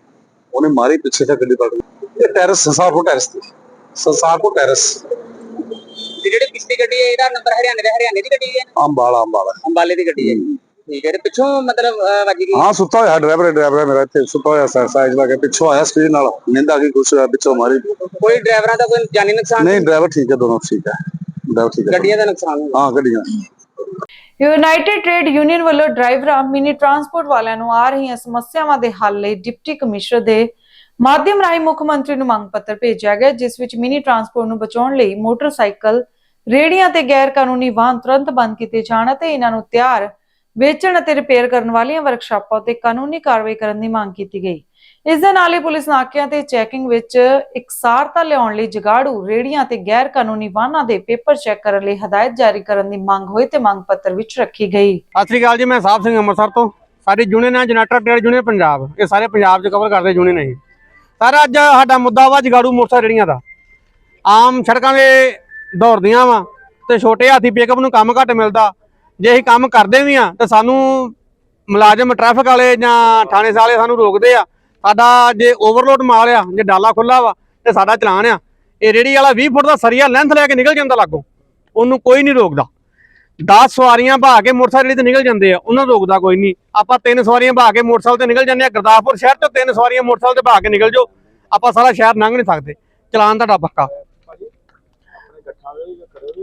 ਉਹਨੇ ਮਾਰੀ ਪਿੱਛੇ ਤੇ ਗੱਡੀ ਪਲਟ ਗਈ ਇਹ ਟੈਰਸ ਸੰਸਾਰਪੁਰ ਟੈਰਸ ਤੇ ਸੰਸਾਰਪੁਰ ਟੈਰਸ ਤੇ ਜਿਹੜੀ ਪਿਛਲੀ ਗੱਡੀ ਹੈ ਇਹਦਾ ਨੰਬਰ ਹਰਿਆਣੇ ਦਾ ਹਰਿਆਣੇ ਦੀ ਗੱਡੀ ਹੈ ਅੰਬਾਲਾ ਅੰਬਾਲਾ। ਅੰਬਾਲੇ ਦੀ ਗੱਡੀ ਹੈ। ਠੀਕ ਹੈ ਤੇ ਪਿੱਛੋਂ ਮਤਲਬ ਵੱਜ ਗਈ। ਹਾਂ ਸੁੱਤਾ ਹੋਇਆ ਡਰਾਈਵਰ ਡਰਾਈਵਰ ਮੇਰਾ ਇੱਥੇ ਸੁੱਤਾ ਹੋਇਆ ਸਾਈਡ ਲਾ ਕੇ ਪਿੱਛੋਂ ਆਇਆ ਸਪੀਡ ਨਾਲ। ਨਿੰਦ ਗਈ ਕੁਛ ਪਿੱਛੋਂ ਮਾਰੀ। ਕੋਈ ਡਰਾਈਵਰਾਂ ਦਾ ਕੋਈ ਜਾਨੀ ਨੁਕਸਾਨ? ਨਹੀਂ ਡਰਾਈਵਰ ਠੀਕ ਹੈ ਦੋਨੋਂ ਠੀਕ ਹੈ। ਡਰਾਈਵਰ ਠੀਕ ਹੈ। ਗੱਡੀਆਂ ਦਾ ਨੁਕਸਾਨ ਹਾਂ ਗੱਡੀਆਂ। ਯੂਨਾਈਟਿਡ ਟ੍ਰੇਡ ਯੂਨੀਅਨ ਵੱਲੋਂ ਡਰਾਈਵਰਾਂ, ਮਿਨੀ ਟਰਾਂਸਪੋਰਟ ਵਾਲਿਆਂ ਨੂੰ ਆ ਰਹੀਆਂ ਸਮੱਸਿਆਵਾਂ ਦੇ ਹੱਲ ਲਈ ਡਿਪਟੀ ਕਮਿਸ਼ਨਰ ਦੇ ਮਾਧਿਅਮ ਰਾਹੀਂ ਮੁੱਖ ਮੰਤਰੀ ਨੂੰ ਮੰਗ ਪੱਤਰ ਭੇਜਿਆ ਗਿਆ, ਜਿਸ ਵਿੱਚ ਮਿਨੀ ਟਰਾਂਸਪੋਰਟ ਨੂੰ ਬਚਾਉਣ ਲਈ ਮੋਟਰਸਾਈਕਲ, ਰੇਹੜੀਆਂ ਤੇ ਗੈਰ ਕਾਨੂੰਨੀ ਵਾਹਨ ਤੁਰੰਤ ਬੰਦ ਕੀਤੇ ਜਾਣ ਅਤੇ ਇਹਨਾਂ ਨੂੰ ਤਿਆਰ, ਵੇਚਣ ਅਤੇ ਰਿਪੇਅਰ ਕਰਨ ਵਾਲੀਆਂ ਵਰਕਸ਼ਾਪਾਂ ਤੇ ਕਾਨੂੰਨੀ ਕਾਰਵਾਈ ਕਰਨ ਦੀ ਮੰਗ ਕੀਤੀ ਗਈ। ਇਸ ਦੇ ਨਾਲ ਹੀ ਪੁਲਿਸ ਨਾਕਿਆਂ ਤੇ ਚੈਕਿੰਗ ਵਿੱਚ ਇਕਸਾਰਤਾ ਲਿਆਉਣ ਲਈ ਜਗਾੜੂ ਰੇਹੜੀਆਂ ਤੇ ਗੈਰ ਕਾਨੂੰਨੀ ਵਾਹਨਾਂ ਦੇ ਪੇਪਰ ਚੈੱਕ ਕਰਨ ਲਈ ਹਦਾਇਤ ਜਾਰੀ ਕਰਨ ਦੀ ਮੰਗ ਹੋਈ ਤੇ ਮੰਗ ਪੱਤਰ ਵਿੱਚ ਰੱਖੀ ਗਈ। ਸਤਿ ਸ੍ਰੀ ਅਕਾਲ ਜੀ, ਮੈਂ ਸਾਹਿਬ ਸਿੰਘ ਅੰਮ੍ਰਿਤਸਰ ਤੋਂ। ਸਾਡੀ ਯੂਨੀਅਨ ਹੈ ਜਨਰੇਟਰ ਟ੍ਰੇਡ ਯੂਨੀਅਨ ਪੰਜਾਬ। ਇਹ ਸਾਰੇ ਪੰਜਾਬ 'ਚ ਕਵਰ ਕਰਦੇ ਯੂਨੀਅਨ ਹੈ ਸਰ, ਅੱਜ ਸਾਡਾ ਮੁੱਦਾ ਵਾ ਜਗਾੜੂ ਮੋਟਰਸਾਈਕਲ ਰੇਹੜੀਆਂ ਦਾ। ਆਮ ਸੜਕਾਂ 'ਤੇ ਦੌੜਦੀਆਂ ਵਾ ਤੇ ਛੋਟੇ ਹਾਥੀ ਪਿਕਅਪ ਨੂੰ ਕੰਮ ਘੱਟ ਮਿਲਦਾ। ਜੇ ਅਸੀਂ ਕੰਮ ਕਰਦੇ ਵੀ ਆ ਤਾਂ ਸਾਨੂੰ ਮੁਲਾਜ਼ਮ ਟ੍ਰੈਫਿਕ ਵਾਲੇ ਜਾਂ ਥਾਣੇ ਵਾਲੇ ਸਾਨੂੰ ਰੋਕਦੇ ਆ। ਸਾਡਾ ਜੇ ਓਵਰਲੋਡ ਮਾਲ ਆ ਜੇ ਡਾਲਾ ਖੁੱਲਾ ਵਾ ਤੇ ਸਾਡਾ ਚਲਾਨ ਆ, ਇਹ ਰੇੜੀ ਵਾਲਾ 20 ਫੁੱਟ ਦਾ ਸਰੀਆ ਲੈਂਥ ਲੈ ਕੇ ਨਿਕਲ ਜਾਂਦਾ ਲਾਗੋਂ। ਉਹਨੂੰ ਕੋਈ ਨਹੀਂ ਰੋਕਦਾ। 10 ਸਵਾਰੀਆਂ ਭਾ ਕੇ ਮੋਟਰਸਾਈਕਲ ਤੇ ਨਿਕਲ ਜਾਂਦੇ ਆ, ਉਹਨਾਂ ਨੂੰ ਰੋਕਦਾ ਕੋਈ ਨਹੀਂ। ਆਪਾਂ ਤਿੰਨ ਸਵਾਰੀਆਂ ਭਾ ਕੇ ਮੋਟਰਸਾਈਕਲ ਤੇ ਨਿਕਲ ਜਾਂਦੇ ਆ, ਗੁਰਦਾਸਪੁਰ ਸ਼ਹਿਰ ਤੋਂ ਤਿੰਨ ਸਵਾਰੀਆਂ ਮੋਟਰਸਾਈਕਲ ਤੇ ਭਾ ਕੇ ਨਿਕਲ ਜਾਓ। ਆਪਾਂ ਸਾਰਾ ਸ਼ਹਿਰ ਲੰਘ ਨਹੀਂ ਸਕਦੇ। ਚਲਾਨ ਤੁਹਾਡਾ ਪੱਕਾ।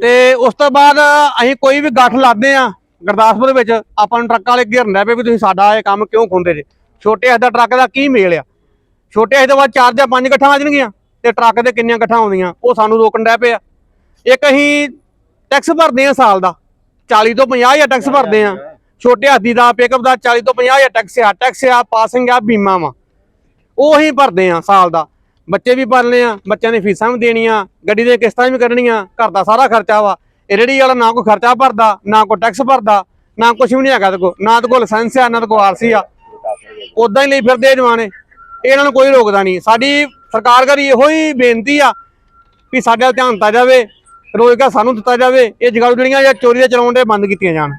ਤੇ ਉਸ ਤੋਂ ਬਾਅਦ ਅਸੀਂ ਕੋਈ ਵੀ ਗੱਠ ਲਾਦੇ ਆ ਗੁਰਦਾਸਪੁਰ ਵਿੱਚ, ਆਪਾਂ ਨੂੰ ਟਰੱਕਾਂ ਵਾਲੇ ਘੇਰਨ ਲੱਗ ਪਏ ਵੀ ਤੁਸੀਂ ਸਾਡਾ ਇਹ ਕੰਮ ਕਿਉਂ ਖੁੰਦੇ ਜੇ। ਛੋਟੇ ਹੱਥ ਦਾ ਟਰੱਕ ਦਾ ਕੀ ਮੇਲ ਆ? ਛੋਟੇ ਹੱਥ ਤੋਂ ਬਾਅਦ ਚਾਰ ਜਾਂ ਪੰਜ ਗੱਠਾਂ ਆ ਜਾਣਗੀਆਂ ਤੇ ਟਰੱਕ ਦੇ ਕਿੰਨੀਆਂ ਗੱਠਾਂ ਆਉਂਦੀਆਂ? ਉਹ ਸਾਨੂੰ ਰੋਕਣ ਡੈ ਪਏ ਆ ਇੱਕ ਅਸੀਂ ਟੈਕਸ ਭਰਦੇ ਆ ਸਾਲ ਦਾ। 40 ਤੋਂ 50 ਹਜ਼ਾਰ ਟੈਕਸ ਭਰਦੇ ਆ ਛੋਟੇ ਹਾਥੀ ਦਾ ਪਿਕਅਪ ਦਾ 40 ਤੋਂ 50 ਹਜ਼ਾਰ ਟੈਕਸ ਆ। ਟੈਕਸ ਆ ਪਾਸਿੰਗ ਆ, ਬੀਮਾ ਵਾ। ਉਹ ਅਸੀਂ ਭਰਦੇ ਆ ਸਾਲ ਦਾ। ਬੱਚੇ ਵੀ ਪਾਲਣੇ ਆ, ਬੱਚਿਆਂ ਦੀ ਫੀਸਾਂ ਵੀ ਦੇਣੀਆਂ, ਗੱਡੀ ਦੀਆਂ ਕਿਸ਼ਤਾਂ ਵੀ ਕਰਨੀਆਂ ਘਰ ਦਾ ਸਾਰਾ ਖਰਚਾ ਵਾ। ਇਹ ਰੇੜੀ ਵਾਲਾ ਨਾ ਕੋਈ ਖਰਚਾ ਭਰਦਾ, ਨਾ ਕੋਈ ਟੈਕਸ ਭਰਦਾ, ਨਾ ਕੁਝ ਵੀ ਨਹੀਂ ਹੈਗਾ ਤੇ ਕੋ ਨਾ ਤੇ ਕੋ ਲਾਇਸੈਂਸ ਆ, ਨਾ ਤੇ ਕੋ ਆਰਸੀ ਆ। ਉਦਾਂ ਹੀ ਲਈ ਫਿਰਦੇ ਆ ਜਵਾਨੇ ਇਹਨਾਂ ਨੂੰ ਕੋਈ ਰੋਕਦਾ ਨਹੀਂ। ਸਾਡੀ ਸਰਕਾਰ ਕਰੀ ਇਹੋ ਹੀ ਬੇਨਤੀ ਆ ਵੀ ਸਾਡੇ ਵੱਲ ਧਿਆਨ ਦਿੱਤਾ ਜਾਵੇ, ਰੋਜ਼ਗਾਰ ਸਾਨੂੰ ਦਿੱਤਾ ਜਾਵੇ, ਇਹ ਜਗਾੜੂ ਜਿਹੜੀਆਂ ਜਾਂ ਚੋਰੀ ਦੇ ਚਲਾਉਣ ਦੇ ਬੰਦ ਕੀਤੀਆਂ ਜਾਣ।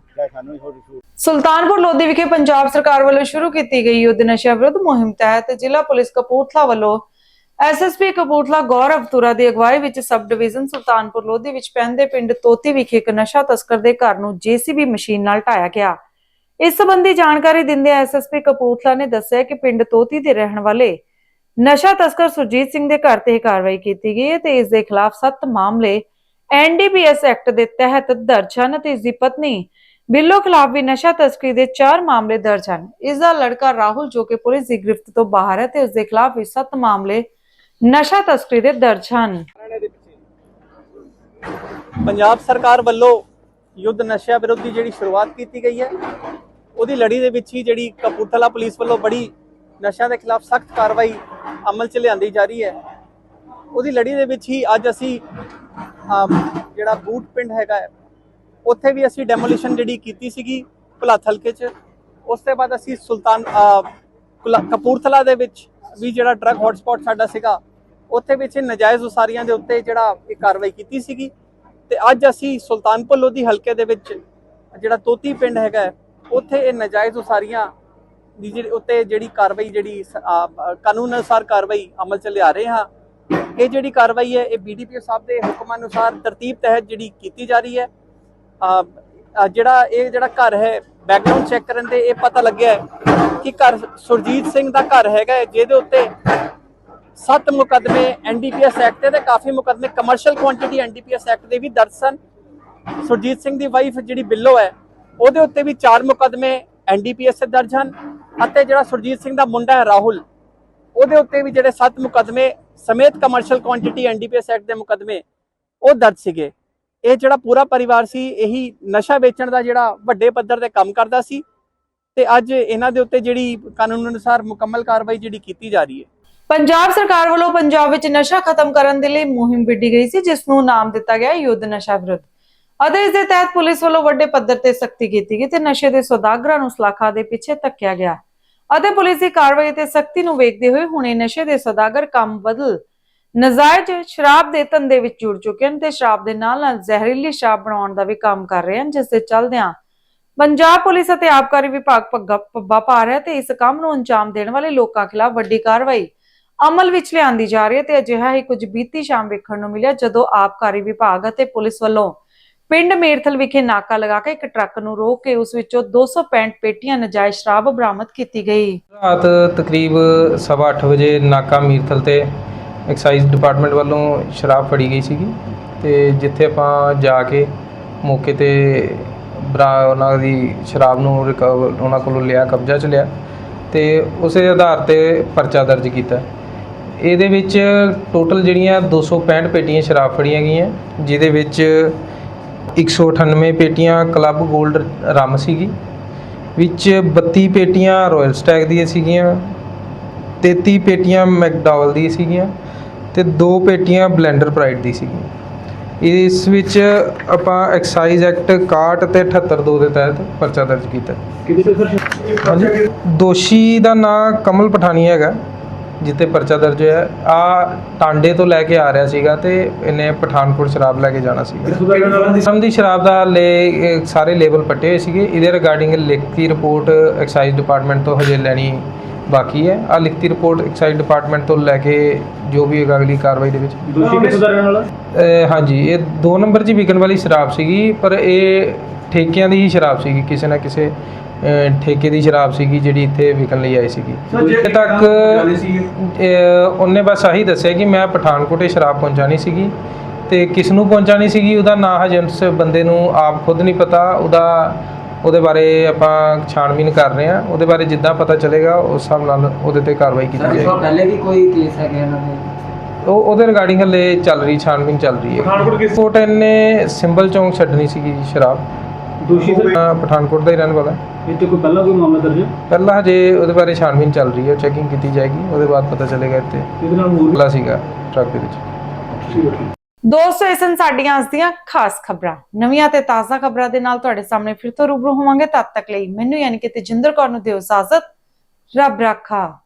ਸੁਲਤਾਨਪੁਰ ਲੋਧੀ ਵਿਖੇ ਪੰਜਾਬ ਸਰਕਾਰ ਵੱਲੋਂ ਸ਼ੁਰੂ ਕੀਤੀ ਗਈ ਯੁੱਧ ਨਸ਼ਾ ਵਿਰੁੱਧ ਮੁਹਿੰਮ ਤਹਿਤ ਜ਼ਿਲ੍ਹਾ ਪੁਲਿਸ ਕਪੂਰਥਲਾ ਵੱਲੋਂ ਐਸਐਸਪੀ ਕਪੂਰਥਲਾ ਗੌਰਵ ਤੁਰਾ ਦੀ ਅਗਵਾਈ ਵਿੱਚ ਸਬ ਡਿਵੀਜ਼ਨ ਸੁਲਤਾਨਪੁਰ ਲੋਧੀ ਵਿੱਚ ਪੈਂਦੇ ਪਿੰਡ ਤੋਤੀ ਵਿਖੇ ਇੱਕ ਨਸ਼ਾ ਤਸਕਰ ਦੇ ਘਰ ਨੂੰ ਜੀਸੀਬੀ ਮਸ਼ੀਨ ਨਾਲ ਢਾਇਆ ਗਿਆ। ਇਸ ਸੰਬੰਧੀ ਜਾਣਕਾਰੀ ਦਿੰਦੇ ਐਸਐਸਪੀ ਕਪੂਰਥਲਾ ਨੇ ਦੱਸਿਆ ਕਿ ਪਿੰਡ ਤੋਤੀ ਦੇ ਰਹਿਣ ਵਾਲੇ ਨਸ਼ਾ ਤਸਕਰ ਸੁਰਜੀਤ ਸਿੰਘ ਦੇ ਘਰ ਤੇ ਕਾਰਵਾਈ ਕੀਤੀ ਗਈ ਹੈ ਤੇ ਇਸ ਦੇ ਖਿਲਾਫ 7 ਮਾਮਲੇ ਐਨਡੀਪੀਐਸ ਐਕਟ ਦੇ ਤਹਿਤ ਦਰਜ ਹਨ ਤੇ ਇਸ ਦੀ ਪਤਨੀ ਬਿੱਲੋ ਖਿਲਾਫ ਵੀ ਨਸ਼ਾ ਤਸਕਰੀ ਦੇ 4 ਮਾਮਲੇ ਦਰਜ ਹਨ। ਇਸ ਦਾ ਲੜਕਾ ਰਾਹੁਲ ਜੋ ਕਿ ਪੁਲਿਸ ਦੀ ਗ੍ਰਿਫਤ ਤੋਂ ਬਾਹਰ ਹੈ ਤੇ ਉਸ ਦੇ ਖਿਲਾਫ ਵੀ 7 ਮਾਮਲੇ ਨਸ਼ਾ ਤਸਕਰੀ ਦੇ ਦਰਜ ਹਨ। ਪੰਜਾਬ ਸਰਕਾਰ ਵੱਲੋਂ ਯੁੱਧ ਨਸ਼ਾ ਵਿਰੋਧੀ ਜਿਹੜੀ ਸ਼ੁਰੂਆਤ ਕੀਤੀ ਗਈ ਹੈ ਉਹਦੀ ਲੜੀ ਦੇ ਵਿੱਚ ਹੀ ਜਿਹੜੀ ਕਪੂਰਥਲਾ ਪੁਲਿਸ ਵੱਲੋਂ ਬੜੀ ਨਸ਼ਿਆਂ ਦੇ ਖਿਲਾਫ ਸਖਤ ਕਾਰਵਾਈ ਅਮਲ 'ਚ ਲਿਆਂਦੀ ਜਾ ਰਹੀ ਹੈ। ਉਹਦੀ ਲੜੀ ਦੇ ਵਿੱਚ ਹੀ ਅੱਜ ਅਸੀਂ ਜਿਹੜਾ ਬੂਟ ਪਿੰਡ ਹੈਗਾ ਹੈ, ਉੱਥੇ ਵੀ ਅਸੀਂ ਡੈਮੋਲੀਸ਼ਨ ਜਿਹੜੀ ਕੀਤੀ ਸੀਗੀ ਭੁਲੱਥ ਹਲਕੇ 'ਚ। ਉਸ ਤੋਂ ਬਾਅਦ ਅਸੀਂ ਸੁਲਤਾਨ ਅ, ਕਪੂਰਥਲਾ ਦੇ ਵਿੱਚ ਵੀ ਜਿਹੜਾ ਡਰੱਗ ਹੌਟਸਪੌਟ ਸਾਡਾ ਸੀਗਾ ਉੱਥੇ ਵਿੱਚ ਇਹ ਨਜਾਇਜ਼ ਉਸਾਰੀਆਂ ਦੇ ਉੱਤੇ ਜਿਹੜਾ ਇਹ ਕਾਰਵਾਈ ਕੀਤੀ ਸੀਗੀ। ਤੇ ਅੱਜ ਅਸੀਂ ਸੁਲਤਾਨਪੁਰ ਲੋਧੀ ਹਲਕੇ ਦੇ ਵਿੱਚ ਜਿਹੜਾ ਤੋਤੀ ਪਿੰਡ ਹੈਗਾ ਹੈ, ਉੱਥੇ ਇਹ ਨਜਾਇਜ਼ ਉਸਾਰੀਆਂ ਦੀ ਜਿਹੜੀ ਉੱਤੇ ਜਿਹੜੀ ਕਾਰਵਾਈ ਜਿਹੜੀ ਕਾਨੂੰਨ ਅਨੁਸਾਰ ਕਾਰਵਾਈ ਅਮਲ ਚ ਲਿਆ ਰਹੇ ਹਾਂ। ਇਹ ਜਿਹੜੀ ਕਾਰਵਾਈ ਹੈ ਇਹ ਬੀਡੀਪੀਓ ਸਾਹਿਬ ਦੇ ਹੁਕਮ ਅਨੁਸਾਰ ਤਰਤੀਬ ਤਹਿਤ ਜਿਹੜੀ ਕੀਤੀ ਜਾ ਰਹੀ ਹੈ। ਜਿਹੜਾ ਇਹ ਜਿਹੜਾ ਘਰ ਹੈ ਬੈਕਗ੍ਰਾਉਂਡ ਚੈੱਕ ਕਰਨ ਤੇ ਇਹ ਪਤਾ ਲੱਗਿਆ ਕਿ ਘਰ ਸੁਰਜੀਤ ਸਿੰਘ ਦਾ ਘਰ ਹੈਗਾ ਹੈ, ਜਿਹਦੇ ਉੱਤੇ ਸੱਤ ਮੁਕੱਦਮੇ ਐਨਡੀਪੀਐਸ ਐਕਟ ਦੇ ਕਾਫੀ ਮੁਕੱਦਮੇ ਕਮਰਸ਼ੀਅਲ ਕੁਆਂਟੀਟੀ ਐਨਡੀਪੀਐਸ ਐਕਟ ਦੇ ਵੀ ਦਰਜ ਸਨ। ਸੁਰਜੀਤ ਸਿੰਘ ਦੀ ਵਾਈਫ ਜਿਹੜੀ ਬਿੱਲੋ ਹੈ ਉਹਦੇ ਉੱਤੇ ਵੀ ਚਾਰ ਮੁਕੱਦਮੇ ਐਨਡੀਪੀਐਸ ਦੇ ਦਰਜ ਹਨ ਅਤੇ ਜਿਹੜਾ ਸੁਰਜੀਤ ਸਿੰਘ ਦਾ ਮੁੰਡਾ ਹੈ ਰਾਹੁਲ, ਉਹਦੇ ਉੱਤੇ ਵੀ ਜਿਹੜੇ ਸੱਤ ਮੁਕੱਦਮੇ ਸਮੇਤ ਕਮਰਸ਼ੀਅਲ ਕੁਆਂਟੀਟੀ ਐਨਡੀਪੀਐਸ ਐਕਟ ਦੇ ਮੁਕੱਦਮੇ ਉਹ ਦਰਜ ਸੀਗੇ। ਇਹ ਜਿਹੜਾ ਪੂਰਾ ਪਰਿਵਾਰ ਸੀ, ਇਹੀ ਨਸ਼ਾ ਵੇਚਣ ਦਾ ਜਿਹੜਾ ਵੱਡੇ ਪੱਧਰ ਤੇ ਕੰਮ ਕਰਦਾ ਸੀ ਤੇ ਅੱਜ ਇਹਨਾਂ ਦੇ ਉੱਤੇ ਜਿਹੜੀ ਕਾਨੂੰਨ ਅਨੁਸਾਰ ਮੁਕੰਮਲ ਕਾਰਵਾਈ ਜਿਹੜੀ ਕੀਤੀ ਜਾ ਰਹੀ ਹੈ। ਪੰਜਾਬ ਸਰਕਾਰ ਵੱਲੋਂ ਪੰਜਾਬ ਵਿੱਚ ਨਸ਼ਾ ਖਤਮ ਕਰਨ ਦੇ ਲਈ ਮੁਹਿੰਮ ਵਿੱਢੀ ਗਈ ਸੀ, ਜਿਸ ਨੂੰ ਨਾਮ ਦਿੱਤਾ ਗਿਆ ਯੁੱਧ ਨਸ਼ਾ ਵਿਰੁੱਧ। ਅਤੇ ਇਸ ਦੇ ਤਹਿਤ ਪੁਲਿਸ ਵੱਲੋਂ ਵੱਡੇ ਪੱਧਰ ਤੇ ਸਖਤੀ ਕੀਤੀ ਗਈ ਤੇ ਨਸ਼ੇ ਦੇ ਸੌਦਾਗਰਾਂ ਨੂੰ ਸਲਾਖਾਂ ਦੇ ਪਿੱਛੇ ਧੱਕਿਆ ਗਿਆ। ਅਤੇ ਪੁਲਿਸ ਦੀ ਕਾਰਵਾਈ ਤੇ ਸਖਤੀ ਨੂੰ ਵੇਖਦੇ ਹੋਏ ਹੁਣ ਨਸ਼ੇ ਦੇ ਸੌਦਾਗਰ ਕੰਮ ਬਦਲ ਨਜਾਇਜ਼ ਸ਼ਰਾਬ ਦੇ ਧੰਦੇ ਵਿੱਚ ਜੁੜ ਚੁੱਕੇ ਹਨ ਤੇ ਸ਼ਰਾਬ ਦੇ ਨਾਲ ਨਾਲ ਜ਼ਹਿਰੀਲੀ ਸ਼ਰਾਬ ਬਣਾਉਣ ਦਾ ਵੀ ਕੰਮ ਕਰ ਰਹੇ ਹਨ, ਜਿਸ ਦੇ ਚੱਲਦਿਆਂ ਪੰਜਾਬ ਪੁਲਿਸ ਅਤੇ ਆਬਕਾਰੀ ਵਿਭਾਗ ਪੱਗਾ ਪੱਬਾ ਪਾ ਰਿਹਾ ਤੇ ਇਸ ਕੰਮ ਨੂੰ ਅੰਜਾਮ ਦੇਣ ਵਾਲੇ ਲੋਕਾਂ ਖਿਲਾਫ ਵੱਡੀ ਕਾਰਵਾਈ ਅਮਲ ਵਿੱਚ ਲਿਆਂਦੀ ਜਾ ਰਹੀ ਹੈ ਤੇ ਅਜਿਹਾ ਹੀ ਕੁਝ ਬੀਤੀ ਸ਼ਾਮ ਵੇਖਣ ਨੂੰ ਮਿਲਿਆ ਜਦੋਂ ਆਬਕਾਰੀ ਵਿਭਾਗ ਅਤੇ ਪੁਲਿਸ ਵੱਲੋਂ ਪਿੰਡ ਮੇਰਥਲ ਵਿਖੇ ਨਾਕਾ ਲਗਾ ਕੇ ਇੱਕ ਟਰੱਕ ਨੂੰ ਰੋਕ ਕੇ ਉਸ ਵਿੱਚੋਂ 265 ਪੇਟੀਆਂ ਨਜਾਇਜ਼ ਸ਼ਰਾਬ ਬਰਾਮਦ ਕੀਤੀ ਗਈ। ਰਾਤ ਤਕਰੀਬ ਸਵਾ ਅੱਠ ਵਜੇ ਨਾਕਾ ਮੀਰਥਲ ਤੇ ਐਕਸਾਈਜ਼ ਡਿਪਾਰਟਮੈਂਟ ਵੱਲੋਂ ਸ਼ਰਾਬ ਫੜੀ ਗਈ ਸੀਗੀ ਤੇ ਜਿੱਥੇ ਆਪਾਂ ਜਾ ਕੇ ਮੌਕੇ ਤੇ ਬਰਾ ਉਹਨਾਂ ਦੀ ਸ਼ਰਾਬ ਨੂੰ ਰਿਕਵਰ ਉਹਨਾਂ ਕੋਲੋਂ ਲਿਆ, ਕਬਜ਼ਾ ਚ ਲਿਆ ਤੇ ਉਸੇ ਆਧਾਰ ਤੇ ਪਰਚਾ ਦਰਜ ਕੀਤਾ। ਇਹਦੇ ਵਿੱਚ ਟੋਟਲ ਜਿਹੜੀਆਂ 265 ਪੇਟੀਆਂ ਸ਼ਰਾਬ ਫੜੀਆਂ ਗਈਆਂ, ਜਿਹਦੇ ਵਿੱਚ 198 ਪੇਟੀਆਂ ਕਲੱਬ 골ਡ ਰਮ ਸੀਗੀ। ਵਿੱਚ 32 ਪੇਟੀਆਂ ਰਾਇਲ ਸਟੈਗ ਦੀਆਂ ਸੀਗੀਆਂ 33 ਪੇਟੀਆਂ ਮੈਕਡਾਵਲ ਦੀ ਸੀਗੀਆਂ ਤੇ ਦੋ ਪੇਟੀਆਂ ਬਲੈਂਡਰ ਪ੍ਰਾਈਡ ਦੀ ਸੀਗੀਆਂ। ਇਸ ਵਿੱਚ ਆਪਾਂ ਐਕਸਾਈਜ਼ ਐਕਟ 61 ਤੇ 78 ਦੋ ਦੇ ਤਹਿਤ ਪਰਚਾ ਦਰਜ ਕੀਤਾ। ਦੋਸ਼ੀ ਦਾ ਨਾਮ ਕਮਲ ਪਠਾਨੀ ਹੈਗਾ। ਜਿੱਤੇ ਪਰਚਾ ਦਰਜ ਹੋਇਆ ਆ ਟਾਂਡੇ ਤੋਂ ਲੈ ਕੇ ਆ ਰਿਹਾ ਸੀਗਾ ਤੇ ਇਹਨੇ ਪਠਾਨਕੋਟ ਸ਼ਰਾਬ ਲੈ ਕੇ ਜਾਣਾ ਸੀਗਾ। ਕਿਸਮ ਦੀ ਸ਼ਰਾਬ ਦਾ ਲੈ ਇਹ ਸਾਰੇ ਲੇਬਲ ਪੱਟੇ ਹੋਏ ਸੀਗੇ। ਇਹਦੇ ਰਿਗਾਰਡਿੰਗ ਲਿਖਤੀ ਰਿਪੋਰਟ ਐਕਸਾਈਜ਼ ਡਿਪਾਰਟਮੈਂਟ ਤੋਂ ਹਜੇ ਲੈਣੀ ਬਾਕੀ ਹੈ। ਆ ਲਿਖਤੀ ਰਿਪੋਰਟ ਐਕਸਾਈਜ਼ ਡਿਪਾਰਟਮੈਂਟ ਤੋਂ ਲੈ ਕੇ ਜੋ ਵੀ ਹੈਗਾ ਅਗਲੀ ਕਾਰਵਾਈ ਦੇ ਵਿੱਚ। ਦੋਸ਼ੀ ਕਿੱਥੋਂ ਦਾ ਰਹਿਣ ਵਾਲਾ? ਹਾਂਜੀ ਇਹ 2 ਨੰਬਰ 'ਚ ਵਿਕਣ ਵਾਲੀ ਸ਼ਰਾਬ ਸੀਗੀ ਪਰ ਇਹ ਠੇਕਿਆਂ ਦੀ ਹੀ ਸ਼ਰਾਬ ਸੀਗੀ ਕਿਸੇ ਨਾ ਕਿਸੇ ਠੇਕੇ ਦੀ ਸ਼ਰਾਬ ਸੀਗੀ ਜਿਹੜੀ ਇੱਥੇ ਵਿਕਣ ਲਈ ਆਈ ਸੀਗੀ। ਅਜੇ ਤੱਕ ਉਹਨੇ ਬਸ ਆਹੀ ਦੱਸਿਆ ਕਿ ਮੈਂ ਪਠਾਨਕੋਟੇ ਸ਼ਰਾਬ ਪਹੁੰਚਾਣੀ ਸੀਗੀ ਤੇ ਕਿਸ ਨੂੰ ਪਹੁੰਚਾਣੀ ਸੀਗੀ ਉਹਦਾ ਨਾਂ ਹਜੇ ਉਸ ਬੰਦੇ ਨੂੰ ਆਪ ਖੁਦ ਨਹੀਂ ਪਤਾ। ਉਹਦਾ ਉਹਦੇ ਬਾਰੇ ਆਪਾਂ ਛਾਣਬੀਨ ਕਰ ਰਹੇ ਹਾਂ। ਉਹਦੇ ਬਾਰੇ ਜਿੱਦਾਂ ਪਤਾ ਚੱਲੇਗਾ ਉਸ ਹਿਸਾਬ ਨਾਲ ਉਹਦੇ ਤੇ ਕਾਰਵਾਈ ਕੀਤੀ ਜਾਏਗੀ। ਪਹਿਲੇ ਵੀ ਕੋਈ ਕੇਸ ਹੈਗੇ ਇਹਨਾਂ ਦੇ? ਉਹ ਉਹਦੇ ਰਿਗਾਰਡਿੰਗ ਹਲੇ ਚੱਲ ਰਹੀ ਛਾਣਬੀਨ ਚੱਲ ਰਹੀ ਹੈ। ਪਠਾਨਕੋਟ ਕਿਸ ਕੋਟ ਇਹਨੇ ਸਿੰਬਲ ਚੌਂਕ ਛੱਡਣੀ ਸੀਗੀ ਸ਼ਰਾਬ। ਦੋਸ਼ੀ ਪਠਾਨਕੋਟ ਦਾ ਹੀ ਰਹਿਣ ਵਾਲਾ। ਹੈ ਇੱਥੇ ਕੋਈ ਪਹਿਲਾਂ ਕੋਈ ਮਾਮਲਾ ਦਰਜ ਪਹਿਲਾਂ ਹਜੇ ਉਹਦੇ ਬਾਰੇ ਛਾਣਬੀਨ ਚੱਲ ਰਹੀ ਹੈ ਚੈਕਿੰਗ ਕੀਤੀ ਜਾਏਗੀ ਉਹਦੇ ਬਾਅਦ ਪਤਾ ਚੱਲੇਗਾ ਇੱਥੇ। ਇਹਦੇ ਨਾਲ ਹੋਰ ਮਾਮਲਾ ਸੀਗਾ ਟਰੱਕ ਦੇ ਵਿੱਚ। ਦੋਸਤੋ ਇਹ ਸਨ ਸਾਡੀਆਂ ਅੱਜ ਦੀਆਂ ਖਾਸ ਖਬਰਾਂ। ਨਵੀਆਂ ਤੇ ਤਾਜ਼ਾ ਖਬਰਾਂ ਦੇ ਨਾਲ ਤੁਹਾਡੇ ਸਾਹਮਣੇ ਫਿਰ ਤੋਂ ਰੂਬਰੂ ਹੋਵਾਂਗੇ। ਤਦ ਤੱਕ ਲਈ ਮੈਨੂੰ ਯਾਨੀ ਕਿ ਤੇਜਿੰਦਰ ਕੌਰ ਨੂੰ ਦਿਓ ਇਜਾਜ਼ਤ। ਰੱਬ ਰਾਖਾ।